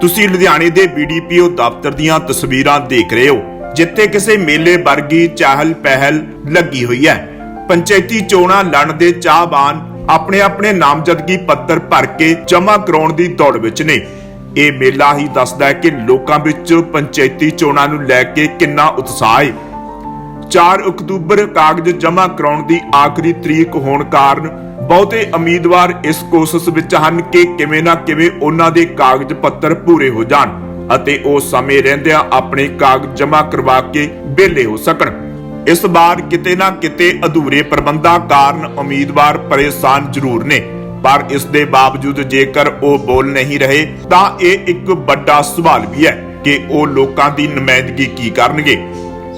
ਤੁਸੀਂ ਲੁਧਿਆਣੇ ਦੇ ਬੀਡੀਪੀਓ ਦਫ਼ਤਰ ਦੀਆਂ ਤਸਵੀਰਾਂ ਦੇਖ ਰਹੇ ਹੋ, ਜਿੱਥੇ ਕਿਸੇ ਮੇਲੇ ਵਰਗੀ ਚਾਹਲ ਪਹਿਲ ਲੱਗੀ ਹੋਈ ਹੈ। ਪੰਚਾਇਤੀ ਚੋਣਾਂ ਲੜਨ ਦੇ ਚਾਹਵਾਨ ਆਪਣੇ ਆਪਣੇ ਨਾਮਜ਼ਦਗੀ ਪੱਤਰ ਭਰ ਕੇ ਜਮ੍ਹਾਂ ਕਰਾਉਣ ਦੀ ਦੌੜ ਵਿੱਚ ਨੇ। ਇਹ ਮੇਲਾ ਹੀ ਦੱਸਦਾ ਹੈ ਕਿ ਲੋਕਾਂ ਵਿੱਚ ਪੰਚਾਇਤੀ ਚੋਣਾਂ ਨੂੰ ਲੈ ਕੇ ਕਿੰਨਾ ਉਤਸ਼ਾਹ ਹੈ। 4 ਅਕਤੂਬਰ ਕਾਗਜ਼ ਜਮ੍ਹਾਂ ਕਰਾਉਣ ਦੀ ਆਖਰੀ ਤਰੀਕ ਹੋਣ ਕਾਰਨ ਬਹੁਤੇ ਉਮੀਦਵਾਰ ਇਸ ਕੋਸ਼ਿਸ਼ ਵਿੱਚ ਹਨ ਕਿ ਕਿਵੇਂ ਨਾ ਕਿਵੇਂ ਉਹਨਾਂ ਦੇ ਕਾਗਜ਼ ਪੱਤਰ ਪੂਰੇ ਹੋ ਜਾਣ ਅਤੇ ਉਹ ਸਮੇਂ ਰਹਿੰਦਿਆਂ ਆਪਣੇ ਕਾਗਜ਼ ਜਮ੍ਹਾਂ ਕਰਵਾ ਕੇ ਵਿਹਲੇ ਹੋ ਸਕਣ। ਇਸ ਵਾਰ ਕਿਤੇ ਨਾ ਕਿਤੇ ਅਧੂਰੇ ਪ੍ਰਬੰਧਾਂ ਕਾਰਨ ਉਮੀਦਵਾਰ ਪਰੇਸ਼ਾਨ ਜ਼ਰੂਰ ਨੇ, ਪਰ ਇਸ ਦੇ ਬਾਵਜੂਦ ਜੇਕਰ ਉਹ ਬੋਲ ਨਹੀਂ ਰਹੇ, ਤਾਂ ਇਹ ਇੱਕ ਵੱਡਾ ਸਵਾਲ ਵੀ ਹੈ ਕਿ ਉਹ ਲੋਕਾਂ ਦੀ ਨੁਮਾਇੰਦਗੀ ਕੀ ਕਰਨਗੇ।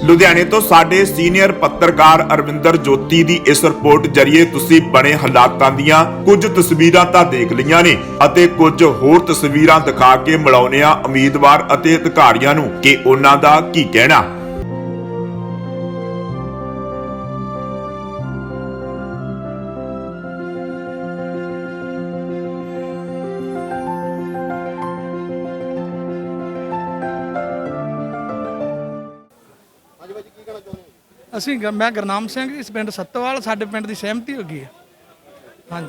ਲੁਧਿਆਣੇ ਤੋਂ ਸਾਡੇ ਸੀਨੀਅਰ ਪੱਤਰਕਾਰ ਅਰਵਿੰਦਰ ਜੋਤੀ ਦੀ ਇਸ ਰਿਪੋਰਟ ਜਰੀਏ ਤੁਸੀਂ ਬਣੇ ਹਾਲਾਤਾਂ ਦੀਆਂ ਕੁਝ ਤਸਵੀਰਾਂ ਤਾਂ ਦੇਖ ਲਈਆਂ ਨੇ ਅਤੇ ਕੁਝ ਹੋਰ ਤਸਵੀਰਾਂ ਦਿਖਾ ਕੇ ਮਿਲਾਉਂਦੇ ਆ ਉਮੀਦਵਾਰ ਅਤੇ ਅਧਿਕਾਰੀਆਂ ਨੂੰ ਕਿ ਉਹਨਾਂ ਦਾ ਕੀ ਕਹਿਣਾ। ਅਸੀਂ ਗ- ਮੈਂ ਗੁਰਨਾਮ ਸਿੰਘ ਇਸ ਪਿੰਡ ਸੱਤੋਵਾਲ ਸਾਡੇ ਪਿੰਡ ਦੀ ਸਹਿਮਤੀ ਹੋ ਗਈ ਹੈ। ਹਾਂਜੀ।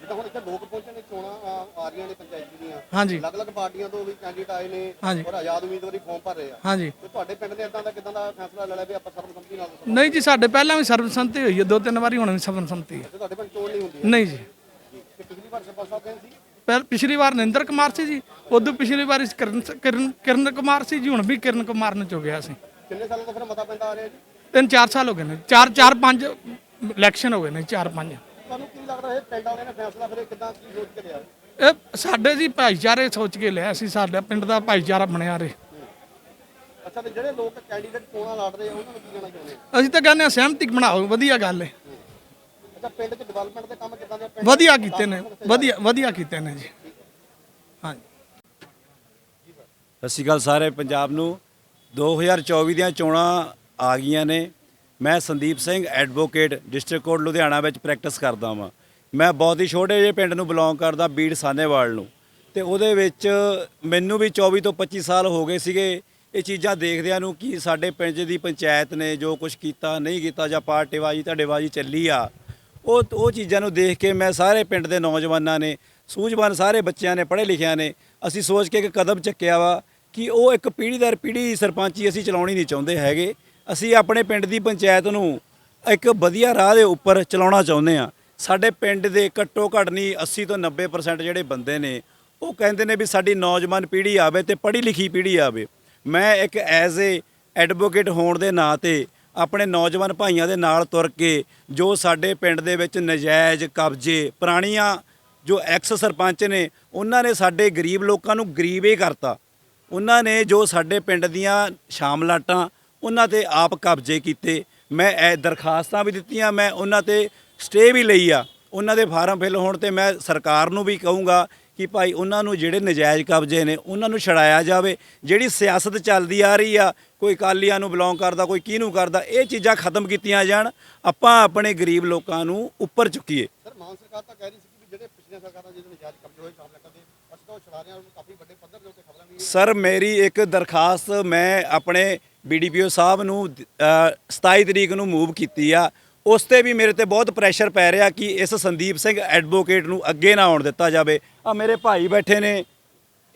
ਜਿੱਦਾਂ ਹੁਣ ਇੱਥੇ ਲੋਕ ਪਹੁੰਚੇ ਨੇ ਚੋਣਾਂ ਆ ਆ ਰਹੀਆਂ ਨੇ ਪੰਚਾਇਤੀ ਦੀਆਂ। ਹਾਂਜੀ। ਅਲੱਗ-ਅਲੱਗ ਪਾਰਟੀਆਂ ਤੋਂ ਵੀ ਕੈਂਡੀਡੇਟ ਆਏ ਨੇ ਹਾਂਜੀ। ਔਰ ਆਜ਼ਾਦ ਉਮੀਦਵਾਰੀ ਫਾਰਮ ਭਰ ਰਹੇ ਆ। ਹਾਂਜੀ। ਤੇ ਤੁਹਾਡੇ ਪਿੰਡ ਨੇ ਇਦਾਂ ਦਾ ਕਿਦਾਂ ਦਾ ਫੈਸਲਾ ਲੈ ਲਿਆ ਵੀ ਆਪਾਂ ਸਰਬਸੰਮਤੀ ਨਾਲ ਨਹੀਂ ਜੀ ਸਾਡੇ ਪਹਿਲਾਂ ਵੀ ਸਰਬਸੰਮਤੀ ਹੋਈ ਹੈ ਦੋ ਤਿੰਨ ਵਾਰੀ ਹੁਣ ਵੀ ਸਰਬਸੰਮਤੀ ਹੈ। ਤੁਹਾਡੇ ਪਿੰਡ ਚੋਣ ਨਹੀਂ ਹੁੰਦੀ ਨਹੀਂ ਜੀ। ਤੇ ਪਿਛਲੀ ਵਾਰ ਸਰਪੰਚ ਸਾਹਿਬ ਕਹਿੰਦੇ ਸੀ? ਪਹਿਲ ਪਿਛਲੀ ਵਾਰ ਨਿੰਦਰ ਕੁਮਾਰ ਸੀ ਜੀ ਉਦੋਂ ਪਿਛਲੀ ਵਾਰ ਕਿਰਨ ਕਿਰਨ ਕਿਰਨ ਕੁਮਾਰ ਸੀ ਜੀ ਹੁਣ ਵੀ ਕਿਰਨ ਕੁਮਾਰ ਨੂੰ ਚੁਗਿਆ ਸੀ ਕਿੰਨੇ ਸਾਲਾਂ ਤੋਂ ਫਿਰ ਮਤਾ ਪੈਂਦਾ ਆ ਰਿਹਾ ਜੀ? ਤਿੰਨ ਚਾਰ ਸਾਲ ਹੋ ਗਏ ਨੇ ਚਾਰ ਚਾਰ ਪੰਜ ਇਲੈਕਸ਼ਨ ਹੋ ਗਏ ਨੇ ਚਾਰ ਪੰਜ। ਤੁਹਾਨੂੰ ਕੀ ਲੱਗਦਾ ਇਹ ਪਿੰਡ ਵਾਲਿਆਂ ਨੇ ਫੈਸਲਾ ਫਿਰ ਇਹ ਕਿਦਾਂ ਕੀ ਸੋਚ ਕੇ ਲਿਆ? ਇਹ ਸਾਡੇ ਜੀ ਭਾਈਚਾਰੇ ਸੋਚ ਕੇ ਲਿਆ ਸੀ ਸਾਡਾ ਪਿੰਡ ਦਾ ਭਾਈਚਾਰਾ ਬਣਿਆ ਰਹੇ। ਅੱਛਾ ਤੇ ਜਿਹੜੇ ਲੋਕ ਕੈਂਡੀਡੇਟ ਚੋਣਾਂ ਲੜ ਰਹੇ ਆ ਉਹਨਾਂ ਨੂੰ ਕੀ ਕਹਿਣਾ ਚਾਹੁੰਦੇ ਆ ਅਸੀਂ ਤਾਂ ਕਹਿੰਦੇ ਹਾਂ ਸਹਿਮਤੀ ਬਣਾਓ ਵਧੀਆ ਗੱਲ ਹੈ ਅੱਛਾ ਪਿੰਡ 'ਚ ਡਿਵੈਲਪਮੈਂਟ ਦੇ ਕੰਮ ਕਿਦਾਂ ਦੇ ਆ? ਪਿੰਡ ਵਧੀਆ ਕੀਤੇ ਨੇ ਵਧੀਆ ਵਧੀਆ ਕੀਤੇ ਨੇ ਜੀ। ਹਾਂਜੀ। ਸਤਿ ਸ਼੍ਰੀ ਅਕਾਲ ਸਾਰੇ ਪੰਜਾਬ ਨੂੰ। 2024 ਦੀਆਂ ਚੋਣਾਂ ਆ ਗਈਆਂ ਨੇ। ਮੈਂ Sandeep Singh advocate district court Ludhiana ਵਿੱਚ ਪ੍ਰੈਕਟਿਸ ਕਰਦਾ ਵਾਂ। ਮੈਂ ਬਹੁਤ ਹੀ ਛੋਟੇ ਜਿਹੇ ਪਿੰਡ ਨੂੰ ਬਿਲੋਂਗ ਕਰਦਾ, ਬੀੜ ਸਾਨੇਵਾਲ ਨੂੰ। ਤੇ ਉਹਦੇ ਵਿੱਚ ਮੈਨੂੰ ਵੀ 24 ਤੋਂ 25 ਸਾਲ ਹੋ ਗਏ ਸੀਗੇ। ਇਹ ਚੀਜ਼ਾਂ ਦੇਖਦਿਆਂ ਨੂੰ ਕਿ ਸਾਡੇ ਪਿੰਡ ਦੀ ਪੰਚਾਇਤ ਨੇ ਜੋ ਕੁਝ ਕੀਤਾ, ਨਹੀਂ ਕੀਤਾ, ਜਾਂ ਪਾਰਟੀਬਾਜ਼ੀ ਧੜੇਬਾਜ਼ੀ ਚੱਲੀ ਆ। ਉਹ ਉਹ ਚੀਜ਼ਾਂ ਨੂੰ ਦੇਖ ਕੇ ਮੈਂ ਸਾਰੇ ਪਿੰਡ ਦੇ ਨੌਜਵਾਨਾਂ ਨੇ, ਸੂਝਵਾਨ ਸਾਰੇ ਬੱਚਿਆਂ ਨੇ ਪੜ੍ਹੇ ਲਿਖਿਆ ਨੇ, ਅਸੀਂ ਸੋਚ ਕੇ ਇੱਕ ਕਦਮ ਚੱਕਿਆ ਵਾ ਕਿ ਉਹ ਇੱਕ ਪੀੜ੍ਹੀ ਦਰ ਪੀੜ੍ਹੀ ਸਰਪੰਚੀ ਅਸੀਂ ਚਲਾਉਣੀ ਨਹੀਂ ਚਾਹੁੰਦੇ ਹੈਗੇ। ਅਸੀਂ ਆਪਣੇ ਪਿੰਡ ਦੀ ਪੰਚਾਇਤ ਨੂੰ ਇੱਕ ਵਧੀਆ ਰਾਹ ਦੇ ਉੱਪਰ ਚਲਾਉਣਾ ਚਾਹੁੰਦੇ ਆ ਸਾਡੇ ਪਿੰਡ ਦੇ ਘੱਟੋ ਘੱਟ ਨਹੀਂ 80 ਤੋਂ 90% ਜਿਹੜੇ ਬੰਦੇ ਨੇ, ਉਹ ਕਹਿੰਦੇ ਨੇ ਵੀ ਸਾਡੀ ਨੌਜਵਾਨ ਪੀੜ੍ਹੀ ਆਵੇ ਤੇ ਪੜ੍ਹੀ ਲਿਖੀ ਪੀੜ੍ਹੀ ਆਵੇ। ਮੈਂ ਇੱਕ ਐਜ਼ ਏ ਐਡਵੋਕੇਟ ਹੋਣ ਦੇ ਨਾਂ ਤੇ ਆਪਣੇ ਨੌਜਵਾਨ ਭਾਈਆਂ ਦੇ ਨਾਲ ਤੁਰ ਕੇ ਜੋ ਸਾਡੇ ਪਿੰਡ ਦੇ ਵਿੱਚ ਨਜਾਇਜ਼ ਕਬਜ਼ੇ, ਪੁਰਾਣੀਆਂ ਜੋ ਐਕਸ ਸਰਪੰਚ ਨੇ, ਉਹਨਾਂ ਨੇ ਸਾਡੇ ਗਰੀਬ ਲੋਕਾਂ ਨੂੰ ਗਰੀਬ ਹੀ ਕਰਤਾ। ਉਹਨਾਂ ਨੇ ਜੋ ਸਾਡੇ ਪਿੰਡ ਦੀਆਂ ਸ਼ਾਮਲਾਟਾਂ ਉਹਨਾਂ ਤੇ ਆਪ ਕਬਜ਼ੇ ਕੀਤੇ। ਮੈਂ ਇਹ ਦਰਖਾਸਤਾਂ ਵੀ ਦਿੱਤੀਆਂ ਮੈਂ ਉਹਨਾਂ ਤੇ ਸਟੇ ਵੀ ਲਈ ਆ। ਉਹਨਾਂ ਦੇ ਫਾਰਮ ਫਿਲ ਹੋਣ ਤੇ ਮੈਂ ਸਰਕਾਰ ਨੂੰ ਵੀ ਕਹੂੰਗਾ ਕਿ ਭਾਈ ਉਹਨਾਂ ਨੂੰ ਜਿਹੜੇ ਨਜਾਇਜ਼ ਕਬਜ਼ੇ ਨੇ ਉਹਨਾਂ ਨੂੰ ਛਡਾਇਆ ਜਾਵੇ। ਜਿਹੜੀ ਸਿਆਸਤ ਚੱਲਦੀ ਆ ਰਹੀ ਆ ਕੋਈ ਕਾਲੀਆਂ ਨੂੰ ਬਿਲੋਂਗ ਕਰਦਾ ਕੋਈ ਕਿਹਨੂੰ ਕਰਦਾ ਇਹ ਚੀਜ਼ਾਂ ਖਤਮ ਕੀਤੀਆਂ ਜਾਣ ਆਪਾਂ ਆਪਣੇ ਗਰੀਬ ਲੋਕਾਂ ਨੂੰ ਉੱਪਰ ਚੁੱਕੀਏ। ਸਰ ਮਾਨ ਸਰਕਾਰ ਤਾਂ ਕਹਿ ਰਹੀ ਸੀ ਕਿ ਜਿਹੜੇ ਪਿਛਲੀਆਂ ਸਰਕਾਰਾਂ ਜਿਹਦੇ ਨਜਾਇਜ਼ ਕਬਜ਼ੇ ਹੋਏ ਸ਼ਾਮਲ ਕਰਦੇ ਅਸੀਂ ਤਾਂ ਉਹ ਛਡਾ ਰਹੇ ਹਾਂ ਉਹਨੂੰ ਕਾਫੀ ਵੱਡੇ ਪੱਧਰ ਦੇ ਉੱਤੇ ਖਬਰਾਂ ਵੀ ਸਰ ਮੇਰੀ ਇੱਕ ਦਰਖਾਸਤ ਮੈਂ ਆਪਣੇ ਬੀਡੀਪੀਓ ਸਾਹਿਬ ਨੂੰ ਅ, 27 ਤਰੀਕ ਨੂੰ ਮੂਵ ਕੀਤੀ ਆ। ਉਸ ਤੇ ਵੀ ਮੇਰੇ ਤੇ ਬਹੁਤ ਪ੍ਰੈਸ਼ਰ ਪੈ ਰਿਹਾ ਕਿ ਇਸ ਸੰਦੀਪ ਸਿੰਘ ਐਡਵੋਕੇਟ ਨੂੰ ਅੱਗੇ ਨਾ ਆਉਣ ਦਿੱਤਾ ਜਾਵੇ। ਆ ਮੇਰੇ ਭਾਈ ਬੈਠੇ ਨੇ।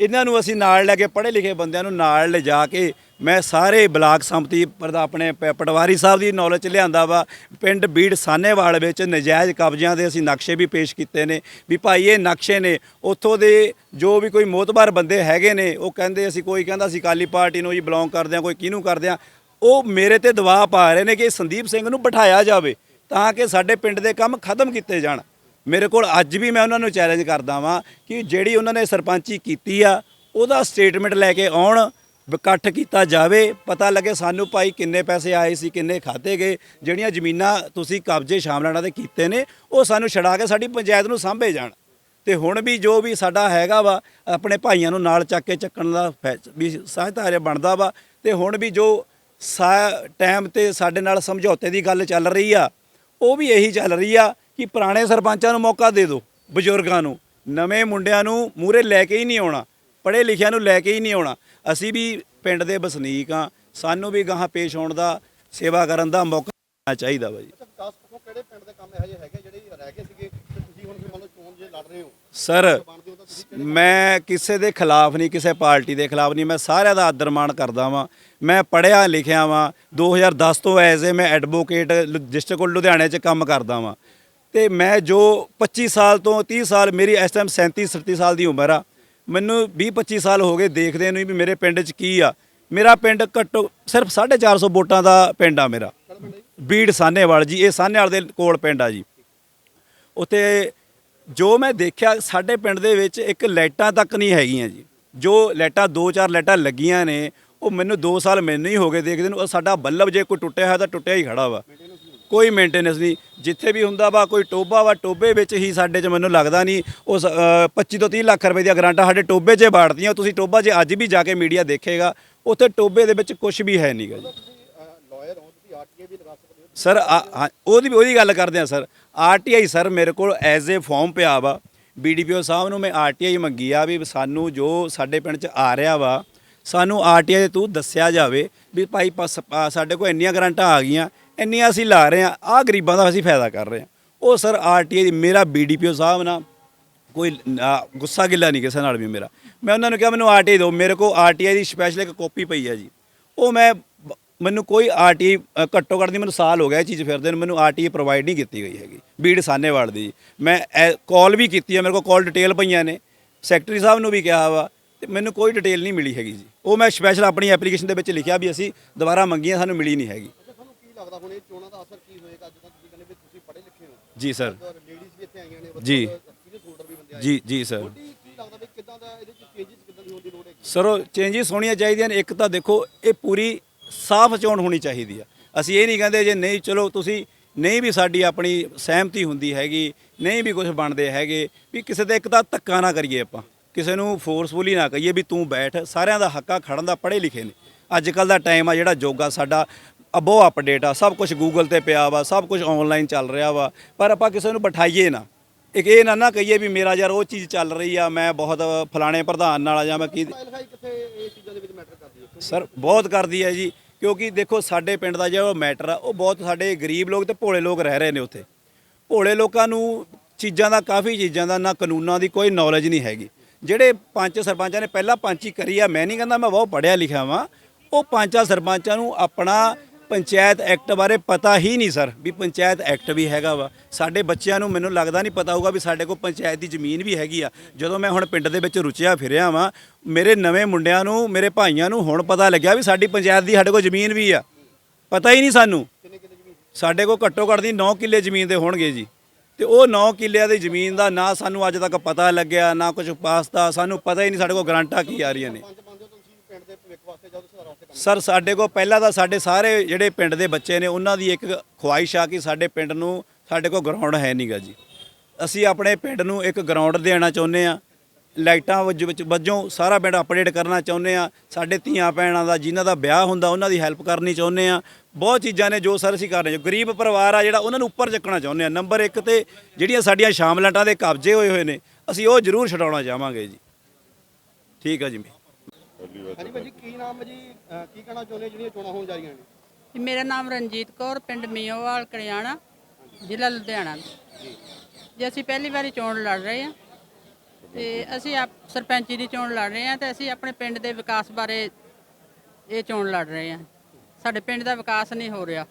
ਇਹਨਾਂ ਨੂੰ ਅਸੀਂ ਨਾਲ ਲੈ ਕੇ ਪੜ੍ਹੇ ਲਿਖੇ ਬੰਦਿਆਂ ਨੂੰ ਨਾਲ ਲਿਜਾ ਕੇ ਮੈਂ ਸਾਰੇ ਬਲਾਕ ਸੰਮਤੀ ਪ੍ਰਧਾ, ਆਪਣੇ ਪ- ਪਟਵਾਰੀ ਸਾਹਿਬ ਦੀ ਨੌਲੇਜ ਚ ਲਿਆਂਦਾ ਵਾ। ਪਿੰਡ ਬੀੜ ਸਾਨੇਵਾਲ ਵਿੱਚ ਨਜਾਇਜ਼ ਕਬਜ਼ਿਆਂ ਦੇ ਅਸੀਂ ਨਕਸ਼ੇ ਵੀ ਪੇਸ਼ ਕੀਤੇ ਨੇ। ਵੀ ਭਾਈ ਇਹ ਨਕਸ਼ੇ ਨੇ, ਉੱਥੋਂ ਦੇ ਜੋ ਵੀ ਕੋਈ ਮੋਤਬਾਰ ਬੰਦੇ ਹੈਗੇ ਨੇ, ਉਹ ਕਹਿੰਦੇ ਅਸੀਂ ਕੋਈ ਕਹਿੰਦਾ ਅਸੀਂ ਅਕਾਲੀ ਪਾਰਟੀ ਨੂੰ ਜੀ ਬਿਲੋਂਗ ਕਰਦੇ ਹਾਂ, ਕੋਈ ਕਿਹਨੂੰ ਕਰਦੇ ਹਾਂ। ਉਹ ਮੇਰੇ ਤੇ ਦਬਾਅ ਪਾ ਰਹੇ ਨੇ ਕਿ ਸੰਦੀਪ ਸਿੰਘ ਨੂੰ ਬਿਠਾਇਆ ਜਾਵੇ, ਤਾਂ ਕਿ ਸਾਡੇ ਪਿੰਡ ਦੇ ਕੰਮ ਖਤਮ ਕੀਤੇ ਜਾਣ। ਮੇਰੇ ਕੋਲ ਅੱਜ ਵੀ ਮੈਂ ਉਹਨਾਂ ਨੂੰ ਚੈਲੰਜ ਕਰਦਾ ਵਾਂ ਕਿ ਜਿਹੜੀ ਉਹਨਾਂ ਨੇ ਸਰਪੰਚੀ ਕੀਤੀ ਆ, ਉਹਦਾ ਸਟੇਟਮੈਂਟ ਲੈ ਕੇ ਆਉਣ, ਇਕੱਠ ਕੀਤਾ ਜਾਵੇ, ਪਤਾ ਲੱਗੇ ਸਾਨੂੰ ਭਾਈ ਕਿੰਨੇ ਪੈਸੇ ਆਏ ਸੀ, ਕਿੰਨੇ ਖਾਤੇ ਗਏ, ਜਿਹੜੀਆਂ ਜ਼ਮੀਨਾਂ ਤੁਸੀਂ ਕਬਜ਼ੇ ਸ਼ਾਮਲਾਣਾ ਦੇ ਕੀਤੇ ਨੇ, ਉਹ ਸਾਨੂੰ ਛਡਾ ਕੇ ਸਾਡੀ ਪੰਚਾਇਤ ਨੂੰ ਸਾਂਭੇ ਜਾਣ। ਤੇ ਹੁਣ ਵੀ ਜੋ ਵੀ ਸਾਡਾ ਹੈਗਾ ਵਾ, ਆਪਣੇ ਭਾਈਆਂ ਨੂੰ ਨਾਲ ਚੱਕ ਕੇ ਚੱਕਣ ਦਾ ਫੈ- ਵੀ ਸਹਾਇਤਾ ਬਣਦਾ ਵਾ, ਤੇ ਹੁਣ ਵੀ ਜੋ ਟਾਈਮ ਤੇ ਸਾਡੇ ਨਾਲ ਸਮਝੌਤੇ ਦੀ ਗੱਲ ਚੱਲ ਰਹੀ ਆ, ਉਹ ਵੀ ਇਹੀ ਚੱਲ ਰਹੀ ਆ ਕਿ ਪੁਰਾਣੇ ਸਰਪੰਚਾਂ ਨੂੰ ਮੌਕਾ ਦੇ ਦਿਓ ਬਜ਼ੁਰਗਾਂ ਨੂੰ। ਨਵੇਂ ਮੁੰਡਿਆਂ ਨੂੰ ਮੂਰੇ ਲੈ ਕੇ ਹੀ ਨਹੀਂ ਆਉਣਾ ਪੜ੍ਹੇ ਲਿਖਿਆਂ ਨੂੰ ਲੈ ਕੇ ਹੀ ਨਹੀਂ ਆਉਣਾ। ਅਸੀਂ ਵੀ ਪਿੰਡ ਦੇ ਵਸਨੀਕ ਆ ਸਾਨੂੰ ਵੀ ਗਾਹਾਂ ਪੇਸ਼ ਹੋਣ ਦਾ ਸੇਵਾ ਕਰਨ ਦਾ ਮੌਕਾ ਚਾਹੀਦਾ ਵਾ ਜੀ। ਅੱਛਾ ਵਿਕਾਸ ਪੱਖੋਂ ਕਿਹੜੇ ਪਿੰਡ ਦੇ ਕੰਮ ਇਹੋ ਜਿਹੇ ਹੈਗੇ ਜਿਹੜੇ ਰਹਿ ਗਏ ਸੀਗੇ ਤੇ ਤੁਸੀਂ ਹੁਣ ਫਿਰ ਮੰਨ ਲਓ ਚੋਣ ਜੇ ਲੜ ਰਹੇ ਹੋ? ਸਰ ਮੈਂ ਕਿਸੇ ਦੇ ਖਿਲਾਫ ਨਹੀਂ ਕਿਸੇ ਪਾਰਟੀ ਦੇ ਖਿਲਾਫ ਨਹੀਂ ਮੈਂ ਸਾਰਿਆਂ ਦਾ ਆਦਰ ਮਾਣ ਕਰਦਾ ਵਾਂ। ਮੈਂ ਪੜ੍ਹਿਆ ਲਿਖਿਆ ਵਾਂ 2010 ਤੋਂ ਐਜ਼ ਏ ਮੈਂ ਐਡਵੋਕੇਟ ਡਿਸਟ੍ਰਿਕਟ ਲੁਧਿਆਣੇ 'ਚ ਕੰਮ ਕਰਦਾ ਵਾਂ। ਤੇ ਮੈਂ ਜੋ 25 ਸਾਲ ਤੋਂ 30 ਸਾਲ ਮੇਰੀ ਇਸ ਟਾਈਮ 37 37 ਸਾਲ ਦੀ ਉਮਰ ਆ। ਮੈਨੂੰ 20 25 ਸਾਲ ਹੋ ਗਏ ਦੇਖਦੇ ਨੂੰ ਵੀ ਮੇਰੇ ਪਿੰਡ 'ਚ ਕੀ ਆ। ਮੇਰਾ ਪਿੰਡ ਘੱਟੋ ਸਿਰਫ 450 ਵੋਟਾਂ ਦਾ ਪਿੰਡ ਆ ਮੇਰਾ। ਬੀੜ ਸਾਹਨੇਵਾਲ ਜੀ, ਇਹ ਸਾਨੇਵਾਲ ਦੇ ਕੋਲ ਪਿੰਡ ਆ ਜੀ। ਉੱਥੇ ਜੋ ਮੈਂ ਦੇਖਿਆ ਸਾਡੇ ਪਿੰਡ ਦੇ ਵਿੱਚ ਇੱਕ ਲਾਈਟਾਂ ਤੱਕ ਨਹੀਂ ਹੈਗੀਆਂ ਜੀ। ਜੋ ਲਾਈਟਾਂ, ਦੋ ਚਾਰ ਲਾਈਟਾਂ ਲੱਗੀਆਂ ਨੇ, ਉਹ ਮੈਨੂੰ 2 ਸਾਲ ਮੈਨੂੰ ਹੀ ਹੋ ਗਏ ਦੇਖਦੇ ਨੂੰ। ਸਾਡਾ ਬੱਲਬ ਜੇ ਕੋਈ ਟੁੱਟਿਆ ਹੋਇਆ ਤਾਂ ਟੁੱਟਿਆ ਹੀ ਖੜਾ ਵਾ। ਕੋਈ ਮੇਨਟੇਨੈਂਸ ਨਹੀਂ। ਜਿੱਥੇ ਵੀ ਹੁੰਦਾ ਵਾ ਕੋਈ ਟੋਬਾ ਵਾ ਟੋਬੇ ਵਿੱਚ ਹੀ ਸਾਡੇ 'ਚ ਮੈਨੂੰ ਲੱਗਦਾ ਨਹੀਂ। ਉਸ 25 ਤੋਂ 30 ਲੱਖ ਰੁਪਏ ਦੀਆਂ ਗਰਾਂਟਾਂ ਸਾਡੇ ਟੋਬੇ 'ਚ ਬਾੜਦੀਆਂ ਤੁਸੀਂ ਟੋਬਾ ਜੇ ਅੱਜ ਵੀ ਜਾ ਕੇ ਮੀਡੀਆ ਦੇਖੇਗਾ ਉੱਥੇ ਟੋਬੇ ਦੇ ਵਿੱਚ ਕੁਝ ਵੀ ਹੈ ਨਹੀਂਗਾ ਜੀ। ਸਰ ਉਹਦੀ ਉਹਦੀ ਗੱਲ ਕਰਦੇ ਆ ਸਰ। ਆਰਟੀਆਈ ਸਰ ਮੇਰੇ ਕੋਲ ਐਜ਼ ਏ ਫਾਰਮ ਪਿਆ ਵਾ। ਬੀਡੀਪੀਓ ਸਾਹਿਬ ਨੂੰ ਮੈਂ ਆਰਟੀਆਈ ਮੰਗੀ ਆ ਵੀ ਸਾਨੂੰ ਜੋ ਸਾਡੇ ਪਿੰਡ 'ਚ ਆ ਰਿਹਾ ਵਾ ਸਾਨੂੰ ਆਰਟੀਆਈ ਤੂੰ ਦੱਸਿਆ ਜਾਵੇ ਵੀ ਭਾਈ ਸਾਡੇ ਕੋਲ ਇੰਨੀਆਂ ਗਰੰਟਾਂ ਆ ਗਈਆਂ ਇੰਨੀਆਂ ਅਸੀਂ ਲਾ ਰਹੇ ਆ ਆ ਗਰੀਬਾਂ ਦਾ ਅਸੀਂ ਫਾਇਦਾ ਕਰ ਰਹੇ ਆ ਉਹ ਸਰ ਆਰਟੀਆਈ ਦੀ ਮੇਰਾ ਬੀਡੀਪੀਓ ਸਾਹਿਬ ਨਾ ਕੋਈ ਗੁੱਸਾ ਗਿੱਲਾ ਨਹੀਂ ਕਿਸੇ ਨਾਲ ਵੀ ਮੇਰਾ। ਮੈਂ ਉਹਨਾਂ ਨੂੰ ਕਿਹਾ, ਮੈਨੂੰ ਆਰਟੀਆਈ ਦਿਓ, ਮੇਰੇ ਕੋਲ ਆਰਟੀਆਈ ਦੀ ਸਪੈਸ਼ਲ ਇੱਕ ਕਾਪੀ ਪਈ ਹੈ ਜੀ। ਉਹ ਮੈਂ, ਮੈਨੂੰ ਕੋਈ ਆਰਟੀਆਈ ਘੱਟੋ ਘੱਟ ਦੀ ਮੈਨੂੰ ਸਾਲ ਹੋ ਗਿਆ ਇਹ ਚੀਜ਼ ਫਿਰਦੇ ਨੂੰ, ਮੈਨੂੰ ਆਰਟੀਆਈ ਪ੍ਰੋਵਾਈਡ ਨਹੀਂ ਕੀਤੀ ਗਈ ਹੈਗੀ। ਬੀੜ ਸਾਨੇਵਾਲ ਦੀ। ਮੈਂ ਕਾਲ ਵੀ ਕੀਤੀ ਹੈ ਮੇਰੇ ਕੋਲ ਕਾਲ ਡਿਟੇਲ ਪਈਆਂ ਨੇ। ਸੈਕਟਰੀ ਸਾਹਿਬ ਨੂੰ ਵੀ ਕਿਹਾ ਵਾ, ਤੇ ਮੈਨੂੰ ਕੋਈ ਡਿਟੇਲ ਨਹੀਂ ਮਿਲੀ ਹੈਗੀ ਜੀ। ਉਹ ਮੈਂ ਸਪੈਸ਼ਲ ਆਪਣੀ ਐਪਲੀਕੇਸ਼ਨ ਦੇ ਵਿੱਚ ਲਿਖਿਆ ਵੀ ਅਸੀਂ ਦੁਬਾਰਾ ਮੰਗੀਆਂ, ਸਾਨੂੰ ਮਿਲੀ ਨਹੀਂ ਹੈਗੀ। ਲੱਗਦਾ ਹੁਣ ਇਹ ਚੋਣਾਂ ਦਾ ਅਸਰ ਕੀ ਹੋਏਗਾ? ਜਿੱਦਾਂ ਤੁਸੀਂ ਕਹਿੰਦੇ ਵੀ ਤੁਸੀਂ ਪੜ੍ਹੇ ਲਿਖੇ ਹੋ। ਜੀ ਸਰ। ਔਰ ਲੇਡੀਜ਼ ਵੀ ਇੱਥੇ ਆਈਆਂ ਨੇ ਜੀ। ਐਕਸਪੀਰੀਅੰਸ ਹੋਲਡਰ ਵੀ ਬੰਦੇ ਆਏ ਜੀ ਜੀ ਸਰ। ਤੁਹਾਡੀ ਕੀ ਲੱਗਦਾ ਵੀ ਕਿੱਦਾਂ ਦਾ ਇਹਦੇ ਚ ਚੇਂਜਸ ਕਿੱਦਾਂ ਦੀ ਹੋਣ ਦੀ ਲੋੜ ਹੈ ਸਰ ਉਹ ਚੇਂਜਸ ਹੋਣੀਆਂ ਚਾਹੀਦੀਆਂ ਨੇ। ਇੱਕ ਤਾਂ ਦੇਖੋ ਇਹ ਪੂਰੀ ਸਾਫ਼ ਚੋਣ ਹੋਣੀ ਚਾਹੀਦੀ ਆ। ਅਸੀਂ ਇਹ ਨਹੀਂ ਕਹਿੰਦੇ ਜੇ ਨਹੀਂ ਚਲੋ ਤੁਸੀਂ ਨਹੀਂ ਵੀ ਸਾਡੀ ਆਪਣੀ ਸਹਿਮਤੀ ਹੁੰਦੀ ਹੈਗੀ ਨਹੀਂ ਵੀ ਕੁਝ ਬਣਦੇ ਹੈਗੇ ਵੀ ਕਿਸੇ ਤੇ ਇੱਕ ਤਾਂ ਧੱਕਾ ਨਾ ਕਰੀਏ ਆਪਾਂ। ਕਿਸੇ ਨੂੰ ਫੋਰਸਫੁਲੀ ਨਾ ਕਹੀਏ ਵੀ ਤੂੰ ਬੈਠ। ਸਾਰਿਆਂ ਦਾ ਹੱਕਾ ਖੜਨ ਦਾ ਪੜ੍ਹੇ ਲਿਖੇ ਨੇ। ਅੱਜ ਕੱਲ ਦਾ ਟਾਈਮ ਆ ਜਿਹੜਾ ਜੋਗਾ ਸਾਡਾ। ਅਬੋ ਅਪਡੇਟ ਆ। ਸਭ ਕੁਝ ਗੂਗਲ ਤੇ ਪਿਆ ਵਾ, ਸਭ ਕੁਝ ਆਨਲਾਈਨ ਚੱਲ ਰਿਹਾ ਵਾ। ਪਰ ਆਪਾਂ ਕਿਸੇ ਨੂੰ ਬਿਠਾਈਏ ਨਾ, ਇੱਕ ਇਹ ਨਾ ਨਾ ਕਹੀਏ ਵੀ ਮੇਰਾ ਯਾਰ ਉਹ ਚੀਜ਼ ਚੱਲ ਰਹੀ ਆ, ਮੈਂ ਬਹੁਤ ਫਲਾਣੇ ਪ੍ਰਧਾਨ ਨਾਲ ਆ ਜਾਂ ਮੈਂ ਕੀ ਸਰ, ਬਹੁਤ ਕਰਦੀ ਹੈ ਜੀ। ਕਿਉਂਕਿ ਦੇਖੋ, ਸਾਡੇ ਪਿੰਡ ਦਾ ਜਿਹੜਾ ਮੈਟਰ ਆ, ਉਹ ਬਹੁਤ ਸਾਡੇ ਗਰੀਬ ਲੋਕ ਤੇ ਭੋਲੇ ਲੋਕ ਰਹਿ ਰਹੇ ਨੇ ਉੱਥੇ। ਭੋਲੇ ਲੋਕਾਂ ਨੂੰ ਚੀਜ਼ਾਂ ਦਾ, ਕਾਫੀ ਚੀਜ਼ਾਂ ਦਾ ਨਾ ਕਾਨੂੰਨਾਂ ਦੀ ਕੋਈ ਨੌਲੇਜ ਨਹੀਂ ਹੈਗੀ। ਜਿਹੜੇ ਪੰਚ ਸਰਪੰਚਾਂ ਨੇ ਪਹਿਲਾਂ ਪੰਚੀ ਕਰੀ ਆ, ਮੈਂ ਨਹੀਂ ਕਹਿੰਦਾ ਮੈਂ ਬਹੁਤ ਪੜ੍ਹਿਆ ਲਿਖਿਆ ਵਾਂ, ਉਹ ਪੰਚਾਂ ਸਰਪੰਚਾਂ ਨੂੰ ਆਪਣਾ ਪੰਚਾਇਤ ਐਕਟ ਬਾਰੇ ਪਤਾ ਹੀ ਨਹੀਂ, ਸਰ, ਵੀ ਪੰਚਾਇਤ ਐਕਟ ਵੀ ਹੈਗਾ ਵਾ। ਸਾਡੇ ਬੱਚਿਆਂ ਨੂੰ ਮੈਨੂੰ ਲੱਗਦਾ ਨਹੀਂ ਪਤਾ ਹੋਊਗਾ ਵੀ ਸਾਡੇ ਕੋਲ ਪੰਚਾਇਤ ਦੀ ਜ਼ਮੀਨ ਵੀ ਹੈਗੀ ਆ। ਜਦੋਂ ਮੈਂ ਹੁਣ ਪਿੰਡ ਦੇ ਵਿੱਚ ਰੁਚਿਆ ਫਿਰਿਆ ਵਾਂ, ਮੇਰੇ ਨਵੇਂ ਮੁੰਡਿਆਂ ਨੂੰ, ਮੇਰੇ ਭਾਈਆਂ ਨੂੰ ਹੁਣ ਪਤਾ ਲੱਗਿਆ ਵੀ ਸਾਡੀ ਪੰਚਾਇਤ ਦੀ ਸਾਡੇ ਕੋਲ ਜ਼ਮੀਨ ਵੀ ਆ। ਪਤਾ ਹੀ ਨਹੀਂ ਸਾਨੂੰ। ਸਾਡੇ ਕੋਲ ਘੱਟੋ ਘੱਟ ਦੀ 9 ਕਿੱਲੇ ਜ਼ਮੀਨ ਦੇ ਹੋਣਗੇ ਜੀ। ਤੇ ਉਹ 9 ਕਿੱਲਿਆਂ ਦੀ ਜ਼ਮੀਨ ਦਾ ਨਾ ਸਾਨੂੰ ਅੱਜ ਤੱਕ ਪਤਾ ਲੱਗਿਆ, ਨਾ ਕੁਝ ਪਾਸਤਾ, ਸਾਨੂੰ ਪਤਾ ਹੀ ਨਹੀਂ ਸਾਡੇ ਕੋਲ ਗਰੰਟਾਂ ਕੀ ਆ ਰਹੀਆਂ ਨੇ। ਪਿੰਡ ਦੇ ਭਵਿੱਖ ਵਾਸਤੇ ਜਾਂ ਸੁਧਾਰ ਵਾਸਤੇ ਕੰਮ ਸਰ, ਸਾਡੇ ਕੋਲ ਪਹਿਲਾਂ ਤਾਂ ਸਾਡੇ ਸਾਰੇ ਜਿਹੜੇ ਪਿੰਡ ਦੇ ਬੱਚੇ ਨੇ, ਉਹਨਾਂ ਦੀ ਇੱਕ ਖੁਆਇਸ਼ ਆ ਕਿ ਸਾਡੇ ਪਿੰਡ ਨੂੰ ਸਾਡੇ ਕੋਲ ਗਰਾਊਂਡ ਹੈ ਨਹੀਂਗਾ ਜੀ। ਅਸੀਂ ਆਪਣੇ ਪਿੰਡ ਨੂੰ ਇੱਕ ਗਰਾਊਂਡ ਦੇਣਾ ਚਾਹੁੰਦੇ ਆ। ਲਾਈਟਾਂ ਵਜ- ਵਜੋਂ ਸਾਰਾ ਪਿੰਡ ਅਪਡੇਟ ਕਰਨਾ ਚਾਹੁੰਦੇ ਆ। ਸਾਡੇ ਧੀਆਂ ਭੈਣਾਂ ਦਾ, ਜਿਨ੍ਹਾਂ ਦਾ ਵਿਆਹ ਹੁੰਦਾ, ਉਹਨਾਂ ਦੀ ਹੈਲਪ ਕਰਨੀ ਚਾਹੁੰਦੇ ਆ। ਬਹੁਤ ਚੀਜ਼ਾਂ ਨੇ ਜੋ ਸਰ ਅਸੀਂ ਕਰ ਰਹੇ ਹਾਂ। ਗਰੀਬ ਪਰਿਵਾਰ ਆ ਜਿਹੜਾ, ਉਹਨਾਂ ਨੂੰ ਉੱਪਰ ਚੱਕਣਾ ਚਾਹੁੰਦੇ ਆ। ਨੰਬਰ 1 ਤੇ ਜਿਹੜੀਆਂ ਸਾਡੀਆਂ ਸ਼ਾਮਲਾਟਾਂ ਦੇ ਕਬਜ਼ੇ ਹੋਏ ਹੋਏ ਨੇ, ਅਸੀਂ ਉਹ ਜ਼ਰੂਰ ਛਡਾਉਣਾ ਚਾਹਾਂਗੇ ਜੀ। ਠੀਕ ਆ ਜੀ। ਹਾਂਜੀ ਭਾਜੀ ਕੀ ਨਾਮ ਹੈ ਜੀ? ਅਹ ਕੀ ਕਹਿਣਾ ਚਾਹੁੰਦੇ ਜਿਹੜੀਆਂ ਚੋਣਾਂ ਹੋਣ ਜਾ ਰਹੀਆਂ ਨੇ? ਜੀ, ਮੇਰਾ ਨਾਮ ਰਣਜੀਤ ਕੌਰ ਪਿੰਡ ਮੀਓਵਾਲ ਕਰਿਆਣਾ ਜ਼ਿਲ੍ਹਾ ਲੁਧਿਆਣਾ। ਜੀ। ਅਸੀਂ ਪਹਿਲੀ ਵਾਰੀ ਚੋਣ ਲੜ ਰਹੇ ਹਾਂ ਤੇ ਅਸੀਂ ਆਪ ਸਰਪੰਚੀ ਦੀ ਚੋਣ ਲੜ ਰਹੇ ਹਾਂ ਤੇ ਅਸੀਂ ਆਪਣੇ ਪਿੰਡ ਦੇ ਵਿਕਾਸ ਬਾਰੇ ਇਹ ਚੋਣ ਲੜ ਰਹੇ ਹਾਂ। ਸਾਡੇ ਪਿੰਡ ਦਾ ਵਿਕਾਸ ਨਹੀਂ ਹੋ ਰਿਹਾ।